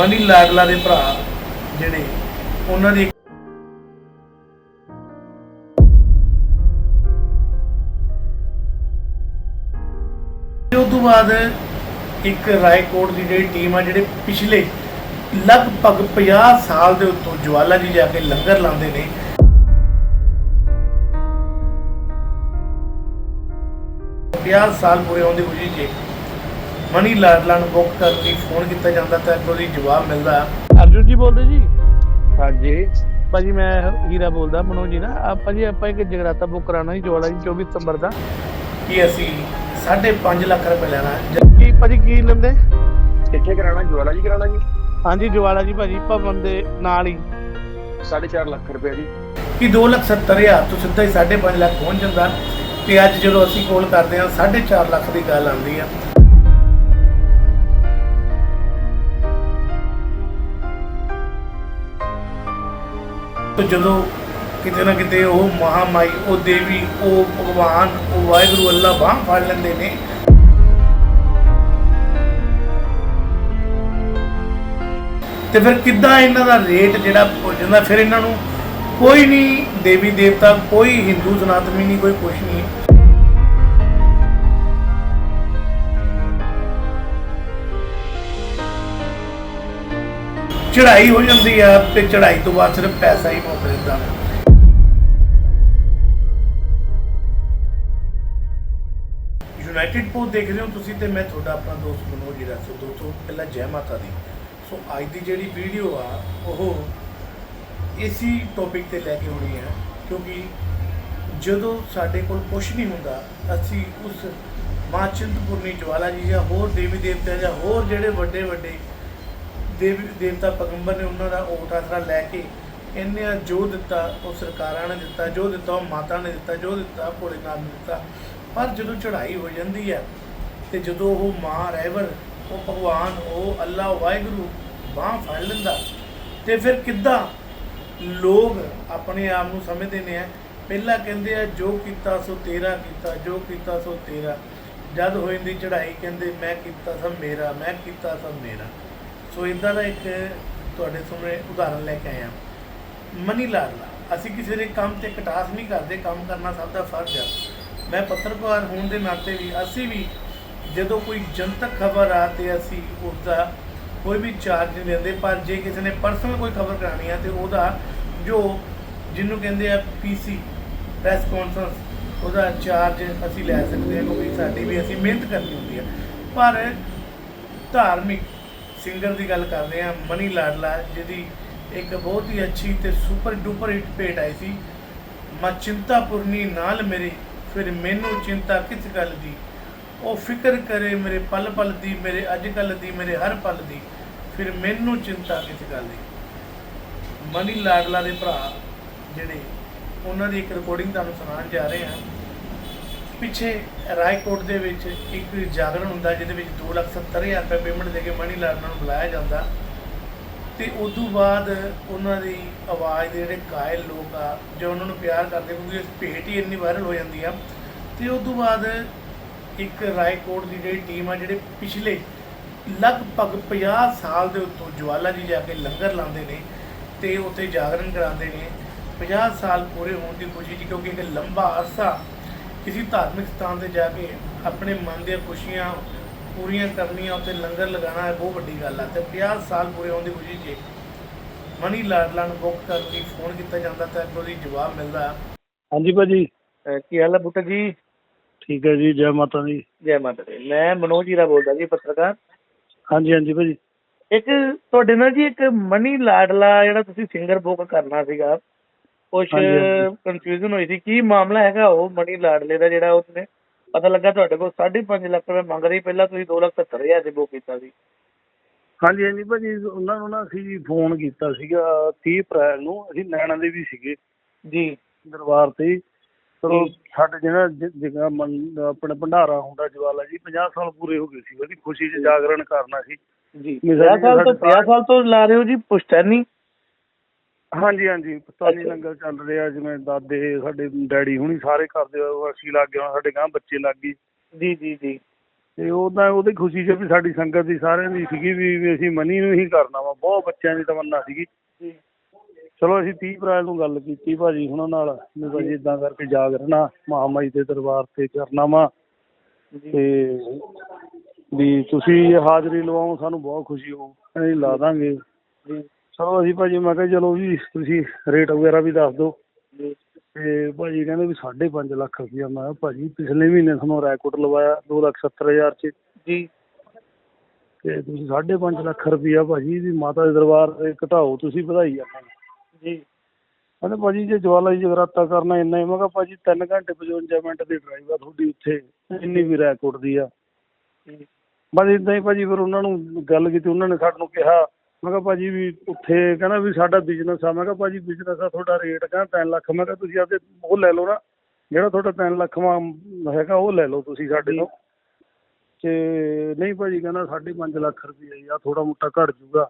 Money ਲਾਡਲਾ ਦੇ ਭਰਾ ਜਿਹੜੇ, ਉਹਨਾਂ ਦੀ ਉਸ ਤੋਂ ਬਾਅਦ ਇੱਕ ਰਾਏਕੋਟ ਦੀ ਜਿਹੜੀ ਟੀਮ ਆ, ਜਿਹੜੇ ਪਿਛਲੇ ਲਗਭਗ 50 ਸਾਲ ਦੇ ਉੱਤੋਂ ਜਵਾਲਾ ਜੀ ਜਾ ਕੇ ਲੰਗਰ ਲਾਉਂਦੇ ਨੇ। ਪੰਜਾਹ ਸਾਲ ਪੂਰੇ ਹੋਣ ਦੀ ਖੁਸ਼ੀ 'ਚ ਮਨੀ ਲਾਡਲਾ ਨੂੰ ਬੁੱਕ ਕਰਨ ਲਈ ਫੋਨ ਕੀਤਾ ਜਾਂਦਾ ਤਾਂ ਕੋਈ ਜਵਾਬ ਮਿਲਦਾ। ਅਰਜੁਨ ਜੀ ਬੋਲਦੇ ਜੀ? ਹਾਂਜੀ। ਭਾਜੀ ਮੈਂ ਹੀਰਾ ਬੋਲਦਾ ਮਨੋਜ ਜੀ ਨਾ। ਆਪਾਂ ਜੀ ਆਪਾਂ ਇੱਕ ਜਗਰਾਤਾ ਬੁੱਕ ਕਰਾਉਣਾ ਜੀ ਜਵਾਲਾ ਜੀ 24 ਸਤੰਬਰ ਦਾ। ਕਿ ਅਸੀਂ 5.5 ਲੱਖ ਰੁਪਏ ਲੈਣਾ ਹੈ। ਕੀ ਭਾਜੀ ਕੀ ਲੈਂਦੇ? ਕਿੱਥੇ ਕਰਾਣਾ ਜਵਾਲਾ ਜੀ ਕਰਾਣਾ ਜੀ? ਹਾਂਜੀ ਜਵਾਲਾ ਜੀ ਭਾਜੀ ਭਵਨ ਦੇ ਨਾਲ ਹੀ। 4.5 ਲੱਖ ਰੁਪਏ ਜੀ। ਕਿ 2 ਲੱਖ 70 ਹਜ਼ਾਰ ਤੋਂ ਸਿੱਧਾ ਹੀ 5.5 ਲੱਖ ਪਹੁੰਚ ਜਾਂਦਾ। ਤੇ ਅੱਜ ਜਦੋਂ ਅਸੀਂ ਕੋਲ ਕਰਦੇ ਹਾਂ 4.5 ਲੱਖ ਦੀ ਗੱਲ ਆਉਂਦੀ ਆ। ਤੇ ਜਦੋਂ ਕਿਤੇ ਨਾ ਕਿਤੇ ਉਹ ਮਹਾਮਾਈ, ਉਹ ਦੇਵੀ, ਉਹ ਭਗਵਾਨ, ਉਹ ਵਾਹਿਗੁਰੂ ਅੱਲਾ ਬਾਹ ਫੜ ਲੈਂਦੇ ਨੇ। ਤੇ ਫਿਰ ਕਿੱਦਾਂ ਇਹਨਾਂ ਦਾ ਰੇਟ ਜਿਹੜਾ ਪੁੱਜਦਾ ਫਿਰ ਇਹਨਾਂ ਨੂੰ ਕੋਈ ਨਹੀਂ ਦੇਵੀ ਦੇਵਤਾ ਕੋਈ ਹਿੰਦੂ ਸਨਾਤਨੀ ਨਹੀਂ, ਕੋਈ ਕੁਛ ਨਹੀਂ। ਚੜ੍ਹਾਈ ਹੋ ਜਾਂਦੀ ਆ ਤੇ ਚੜ੍ਹਾਈ ਤੋਂ ਬਾਅਦ ਸਿਰਫ ਪੈਸਾ ਹੀ ਮੁੱਕ ਰਹਿੰਦਾ। ਯੂਨਾਈਟਿਡ ਪੋਸਟ ਦੇਖ ਰਹੇ ਹੋ ਤੁਸੀਂ ਤੇ ਮੈਂ ਤੁਹਾਡਾ ਆਪਣਾ ਦੋਸਤ ਮਨੋਜ ਜੀ ਸੋ ਦੋਸਤੋ, ਪਹਿਲਾਂ ਜੈ ਮਾਤਾ ਦੀ। ਸੋ ਅੱਜ ਦੀ ਜਿਹੜੀ ਵੀਡੀਓ ਆ, ਉਹ ਇਸੀ ਟੌਪਿਕ ਤੇ ਲੈ ਕੇ ਆਉਣੀ ਹੈ ਕਿਉਂਕਿ ਜਦੋਂ ਸਾਡੇ ਕੋਲ ਕੁਝ ਨਹੀਂ ਹੁੰਦਾ, ਅਸੀਂ ਉਸ ਮਾਂ ਚਿੰਤਪੁਰਨੀ ਜਵਾਲਾ ਜੀ ਜਾਂ ਹੋਰ ਦੇਵੀ ਦੇਵਤਾ ਜਾਂ ਹੋਰ ਜਿਹੜੇ ਵੱਡੇ ਵੱਡੇ ਦੇਵੀ ਦੇਵਤਾ ਪੈਗੰਬਰ ਨੇ ਉਹਨਾਂ ਦਾ ਓਟ ਆਸਰਾ ਲੈ ਕੇ ਇਹਨੇ ਜੋ ਦਿੱਤਾ, ਉਹ ਸਰਕਾਰਾਂ ਨੇ ਦਿੱਤਾ, ਜੋ ਦਿੱਤਾ ਉਹ ਮਾਤਾ ਨੇ ਦਿੱਤਾ, ਜੋ ਦਿੱਤਾ ਭੋਲੇਨਾਥ ਨੇ ਦਿੱਤਾ। ਪਰ ਜਦੋਂ ਚੜ੍ਹਾਈ ਹੋ ਜਾਂਦੀ ਹੈ ਤੇ ਜਦੋਂ ਉਹ ਮਾਂ ਰਹਿਵਰ, ਉਹ ਭਗਵਾਨ, ਉਹ ਅੱਲਾ ਵਾਹਿਗੁਰੂ ਬਾਹ ਫੜ ਲੈਂਦਾ ਤੇ ਫਿਰ ਕਿੱਦਾਂ ਲੋਕ ਆਪਣੇ ਆਪ ਨੂੰ ਸਮਝਦੇ ਨੇ ਆ ਪਹਿਲਾਂ ਕਹਿੰਦੇ ਆ, ਜੋ ਕੀਤਾ ਸੋ ਤੇਰਾ ਕੀਤਾ, ਜੋ ਕੀਤਾ ਸੋ ਤੇਰਾ। ਜਦ ਹੋ ਜਾਂਦੀ ਚੜ੍ਹਾਈ ਕਹਿੰਦੇ, ਮੈਂ ਕੀਤਾ ਸਭ ਮੇਰਾ, ਮੈਂ ਕੀਤਾ ਸਭ ਮੇਰਾ। ਸੋ ਇਦਾਂ ਦਾ ਇੱਕ ਤੁਹਾਡੇ ਸਾਹਮਣੇ ਉਦਾਹਰਣ ਲੈ ਕੇ ਆਇਆ ਮਨੀ ਲਾਡਲਾ, ਅਸੀਂ ਕਿਸੇ ਦੇ ਕੰਮ ਤੇ ਕਟਾਸ ਨਹੀਂ ਕਰਦੇ, ਕੰਮ ਕਰਨਾ ਸਭ ਦਾ ਫਰਜ਼ ਆ। ਮੈਂ ਪੱਤਰਕਾਰ ਹੋਣ ਦੇ ਨਾਤੇ ਵੀ ਅਸੀਂ ਵੀ ਜਦੋਂ ਕੋਈ ਜਨਤਕ ਖਬਰ ਆ ਤੇ ਅਸੀਂ ਉਸਦਾ ਕੋਈ ਵੀ ਚਾਰਜ ਨਹੀਂ ਲੈਂਦੇ, ਪਰ ਜੇ ਕਿਸੇ ਨੇ ਪਰਸਨਲ ਕੋਈ ਖਬਰ ਕਰਾਣੀ ਆ ਤੇ ਉਹਦਾ ਜੋ ਜਿਹਨੂੰ ਕਹਿੰਦੇ ਆ ਪੀਸੀ ਪ੍ਰੈਸ ਕਾਨਫਰੰਸ ਉਹਦਾ ਚਾਰਜ ਅਸੀਂ ਲੈ ਸਕਦੇ ਹਾਂ ਕਿਉਂਕਿ ਸਾਡੀ ਵੀ ਅਸੀਂ ਮਿਹਨਤ ਕਰਨੀ ਹੁੰਦੀ ਹੈ ਪਰ ਧਾਰਮਿਕ ਸਿੰਗਰ ਦੀ ਗੱਲ ਕਰਦੇ ਹਾਂ, ਮਨੀ ਲਾਡਲਾ, ਜਿਹਦੀ ਇੱਕ ਬਹੁਤ ਹੀ ਅੱਛੀ ਤੇ ਸੁਪਰ ਡੂਪਰ ਹਿੱਟ ਭੇਟ ਆਈ ਸੀ। ਮੈਂ ਚਿੰਤਾਪੁਰਨੀ ਨਾਲ ਮੇਰੇ, ਫਿਰ ਮੈਨੂੰ ਚਿੰਤਾ ਕਿਸ ਗੱਲ ਦੀ? ਉਹ ਫਿਕਰ ਕਰੇ ਮੇਰੇ ਪਲ ਪਲ ਦੀ, ਮੇਰੇ ਅੱਜ ਕੱਲ ਦੀ, ਮੇਰੇ ਹਰ ਪਲ ਦੀ, ਫਿਰ ਮੈਨੂੰ ਚਿੰਤਾ ਕਿਸ ਗੱਲ ਦੀ? ਮਨੀ ਲਾਡਲਾ ਦੇ ਭਰਾ, ਜਿਹੜੇ ਉਹਨਾਂ ਦੀ ਇੱਕ ਰਿਕਾਰਡਿੰਗ ਤੁਹਾਨੂੰ ਸੁਣਾਉਣ ਜਾ ਰਹੇ ਹਾਂ। ਪਿੱਛੇ ਰਾਏਕੋਟ ਦੇ ਵਿੱਚ ਇੱਕ ਜਾਗਰਣ ਹੁੰਦਾ ਜਿਹਦੇ ਵਿੱਚ 270000 ਰੁਪਏ ਪੇਮੈਂਟ ਦੇ ਕੇ ਮਨੀ ਲਾਡਲਾ ਨੂੰ ਬੁਲਾਇਆ ਜਾਂਦਾ। ਤੇ ਉਸ ਤੋਂ ਬਾਅਦ ਉਹਨਾਂ ਦੀ ਆਵਾਜ਼ ਦੇ ਜਿਹੜੇ ਕਾਇਲ ਲੋਕ ਆ, ਜੋ ਉਹਨਾਂ ਨੂੰ ਪਿਆਰ ਕਰਦੇ, ਕਿਉਂਕਿ ਇਸ ਭੇਟ ਹੀ ਇੰਨੀ ਵਾਇਰਲ ਹੋ ਜਾਂਦੀ ਆ, ਤੇ ਉਸ ਤੋਂ ਬਾਅਦ ਇੱਕ ਰਾਏਕੋਟ ਦੀ ਜਿਹੜੀ ਟੀਮ ਆ, ਜਿਹੜੇ ਪਿਛਲੇ ਲਗਭਗ 50 ਸਾਲ ਦੇ ਉੱਤੋਂ ਜਵਾਲਾ ਜੀ ਜਾ ਕੇ ਲੰਗਰ ਲਾਉਂਦੇ ਨੇ ਤੇ ਉੱਥੇ ਜਾਗਰਣ ਕਰਾਉਂਦੇ ਨੇ। 50 ਸਾਲ ਪੂਰੇ ਹੋਣ ਦੀ ਖੁਸ਼ੀ 'ਚ ਕਿਉਂਕਿ ਇੱਕ ਲੰਬਾ ਅਰਸਾ ਕਿਸੇ ਧਾਰਮਿਕ ਸਥਾਨ ਤੇ ਜਾ ਕੇ ਆਪਣੇ ਮਨ ਦੀਆਂ ਖੁਸ਼ੀਆਂ ਪੂਰੀਆਂ ਕਰਨੀਆਂ ਉੱਤੇ ਲੰਗਰ ਲਗਾਉਣਾ ਹੈ ਬਹੁਤ ਵੱਡੀ ਗੱਲ ਹੈ ਤੇ 50 ਸਾਲ ਪੂਰੇ ਹੋਣ ਦੀ ਖੁਸ਼ੀ 'ਚ ਮਨੀ ਲਾਡਲਾ ਨੂੰ ਬੁੱਕ ਕਰਨ ਲਈ ਫੋਨ ਕੀਤਾ ਜਾਂਦਾ ਤਾਂ ਕੋਈ ਜਵਾਬ ਮਿਲਦਾ। ਹਾਂਜੀ ਭਾਜੀ। ਕੀ ਹਾਲ ਹੈ ਬੁੱਟਾ ਜੀ? ਠੀਕ ਹੈ ਜੀ ਜੈ ਮਾਤਾ ਦੀ। ਜੈ ਮਾਤਾ ਦੀ। ਮੈਂ ਮਨੋਜ ਹੀਰਾ ਬੋਲਦਾ ਜੀ ਪੱਤਰਕਾਰ। ਹਾਂਜੀ ਹਾਂਜੀ ਭਾਜੀ। ਇੱਕ ਤੁਹਾਡੇ ਨਾਲ ਜੀ ਇੱਕ ਮਨੀ ਲਾਡਲਾ ਜਿਹੜਾ ਤੁਸੀਂ ਸਿੰਗਰ ਬੁੱਕ ਕਰਨਾ ਸੀਗਾ ਹਾਂਜੀ। ਕਨਫਿਊਜ਼ਨ ਹੋਈ ਸੀ। ਕੀ ਮਾਮਲਾ ਹੈਗਾ ਉਹ ਮਨੀ ਲਾਡਲੇ ਦਾ ਜਿਹੜਾ ਉਸਨੇ? ਪਤਾ ਲੱਗਾ ਤੁਹਾਡੇ ਕੋਲ 5.5 ਲੱਖ ਰੁਪਏ ਮੰਗ ਰਹੀ ਪਹਿਲਾਂ ਤੁਸੀਂ 2,70,000 ਦੇ ਬੁੱਕ ਕੀਤਾ ਸੀ। ਹਾਂਜੀ ਹਾਂਜੀ ਭਾਜੀ ਉਹਨਾਂ ਨੂੰ ਨਾ ਅਸੀਂ ਫੋਨ ਕੀਤਾ ਸੀਗਾ 30 ਅਪ੍ਰੈਲ ਨੂੰ ਅਸੀਂ ਨੈਣਾ ਦੇ ਵੀ ਸੀਗੇ। ਜੀ। ਦਰਬਾਰ ਤੇ। ਚਲੋ। ਸਾਡੇ ਜਿਹੜਾ ਜ- ਜਗ੍ਹਾ ਮੰਨ- ਆਪਣੇ ਭੰਡਾਰਾ ਹੁੰਦਾ ਜਵਾਲਾ ਜੀ 50 ਸਾਲ ਪੂਰੇ ਹੋ ਗਏ ਸੀ ਉਹਦੀ ਖੁਸ਼ੀ 'ਚ ਜਾਗਰਣ ਕਰਨਾ ਸੀ। ਜੀ। ਨਹੀਂ, 50 ਸਾਡੇ- ਸਾਲ ਤੋਂ ਸਾਡੇ 50 ਸਾਲ ਤੋਂ ਲਾ ਰਹੇ ਹੋ ਜੀ ਪੁਸ਼ਤੈਨੀ। ਹਾਂਜੀ ਹਾਂਜੀ। ਅੱਛਾ। ਲੰਗਰ ਚੱਲ ਰਿਹਾ ਜਿਵੇਂ ਦਾਦੇ ਸਾਡੇ ਡੈਡੀ ਹੁਣੀ ਸਾਰੇ ਕਰਦੇ ਆ ਅਸੀਂ ਲੱਗ ਗਏ ਸਾਡੇ ਗਾਂ ਬੱਚੇ ਲੱਗ ਗਏ। ਜੀ ਜੀ ਜੀ। ਤੇ ਉਹਦਾ ਉਹਦੀ ਖੁਸ਼ੀ 'ਚ ਵੀ ਸਾਡੀ ਸੰਗਤ ਦੀ ਸਾਰਿਆਂ ਦੀ ਸੀਗੀ ਵੀ ਵੀ ਅਸੀਂ ਮਨੀ ਨੂੰ ਹੀ ਕਰਨਾ ਵਾ ਬਹੁਤ ਬੱਚਿਆਂ ਦੀ ਤਮੰਨਾ ਸੀਗੀ। ਜੀ। ਚਲੋ ਅਸੀਂ 30 ਅਪ੍ਰੈਲ ਨੂੰ ਗੱਲ ਕੀਤੀ ਭਾਜੀ ਹੁਣਾਂ ਨਾਲ ਵੀ ਭਾਜੀ ਇਦਾਂ ਕਰਕੇ ਜਾਗਰਨਾ ਮਹਾਮਾਈ ਦੇ ਦਰਬਾਰ ਤੇ ਕਰਨਾ ਵਾ। ਤੇ ਵੀ ਤੁਸੀਂ ਹਾਜ਼ਰੀ ਲਵਾਓ ਸਾਨੂੰ ਬਹੁਤ ਖੁਸ਼ੀ ਹੋਊ ਅਸੀਂ ਲਾ ਦਾਂਗੇ। ਜੀ। ਚਲੋ ਅਸੀਂ ਭਾਜੀ ਮੈਂ ਕਿਹਾ ਚਲੋ ਜੀ ਤੁਸੀਂ ਰੇਟ ਵਗੈਰਾ ਵੀ ਦੱਸ ਦਿਓ। ਜੀ ਤੇ ਭਾਜੀ ਕਹਿੰਦੇ ਵੀ 5.5 ਲੱਖ ਰੁਪਇਆ। ਮੈਂ ਕਿਹਾ ਭਾਜੀ ਪਿਛਲੇ ਮਹੀਨੇ ਤੁਹਾਨੂੰ ਰੈਕੋਰਡ ਲਵਾਇਆ ਦੋ ਲੱਖ ਸੱਤਰ ਹਜ਼ਾਰ 'ਚ। ਜੀ। ਤੇ ਤੁਸੀਂ 5.5 ਲੱਖ ਰੁਪਇਆ ਭਾਜੀ ਵੀ ਮਾਤਾ ਦੇ ਦਰਬਾਰ ਤੇ ਘਟਾਓ ਤੁਸੀਂ ਵਧਾਈ ਨੂੰ। ਜੀ। ਕਹਿੰਦੇ ਭਾਜੀ ਜੇ ਜਵਾਲਾ ਜੀ ਜਗਰਾਤਾ ਕਰਨਾ ਇੰਨਾ ਹੀ ਮੈਂ ਕਿਹਾ ਭਾਜੀ 3 ਘੰਟੇ 55 ਮਿੰਟ ਦੀ ਡਰਾਈਵ ਆ ਤੁਹਾਡੀ ਉੱਥੇ। ਇੰਨੀ ਵੀ ਰੈਕੋਰਡ ਦੀ ਆ। ਜੀ। ਬਸ ਇਦਾਂ ਹੀ ਭਾਜੀ ਫਿਰ ਉਹਨਾਂ ਨੂੰ ਗੱਲ ਕੀਤੀ ਉਹਨਾਂ ਨੇ ਸਾਨੂੰ ਕਿਹਾ ਮੈਂ ਕਿਹਾ ਭਾਜੀ ਵੀ ਉੱਥੇ ਕਹਿੰਦਾ ਵੀ ਸਾਡਾ ਬਿਜ਼ਨਸ ਆ। ਮੈਂ ਕਿਹਾ ਭਾਜੀ ਬਿਜ਼ਨਸ ਆ ਤੁਹਾਡਾ ਰੇਟ ਕਹਿੰਦਾ 3 ਲੱਖ। ਮੈਂ ਕਿਹਾ ਤੁਸੀਂ ਆਪਦੇ ਉਹ ਲੈ ਲਓ ਨਾ ਜਿਹੜਾ ਤੁਹਾਡਾ 3 ਲੱਖ ਵਾ ਹੈਗਾ ਉਹ ਲੈ ਲਓ ਤੁਸੀਂ ਸਾਡੇ ਤੋਂ। ਤੇ ਨਹੀਂ ਭਾਜੀ ਕਹਿੰਦਾ 5.5 ਲੱਖ ਰੁਪਏ ਆ ਥੋੜਾ ਮੋਟਾ ਘਟ ਜੂਗਾ।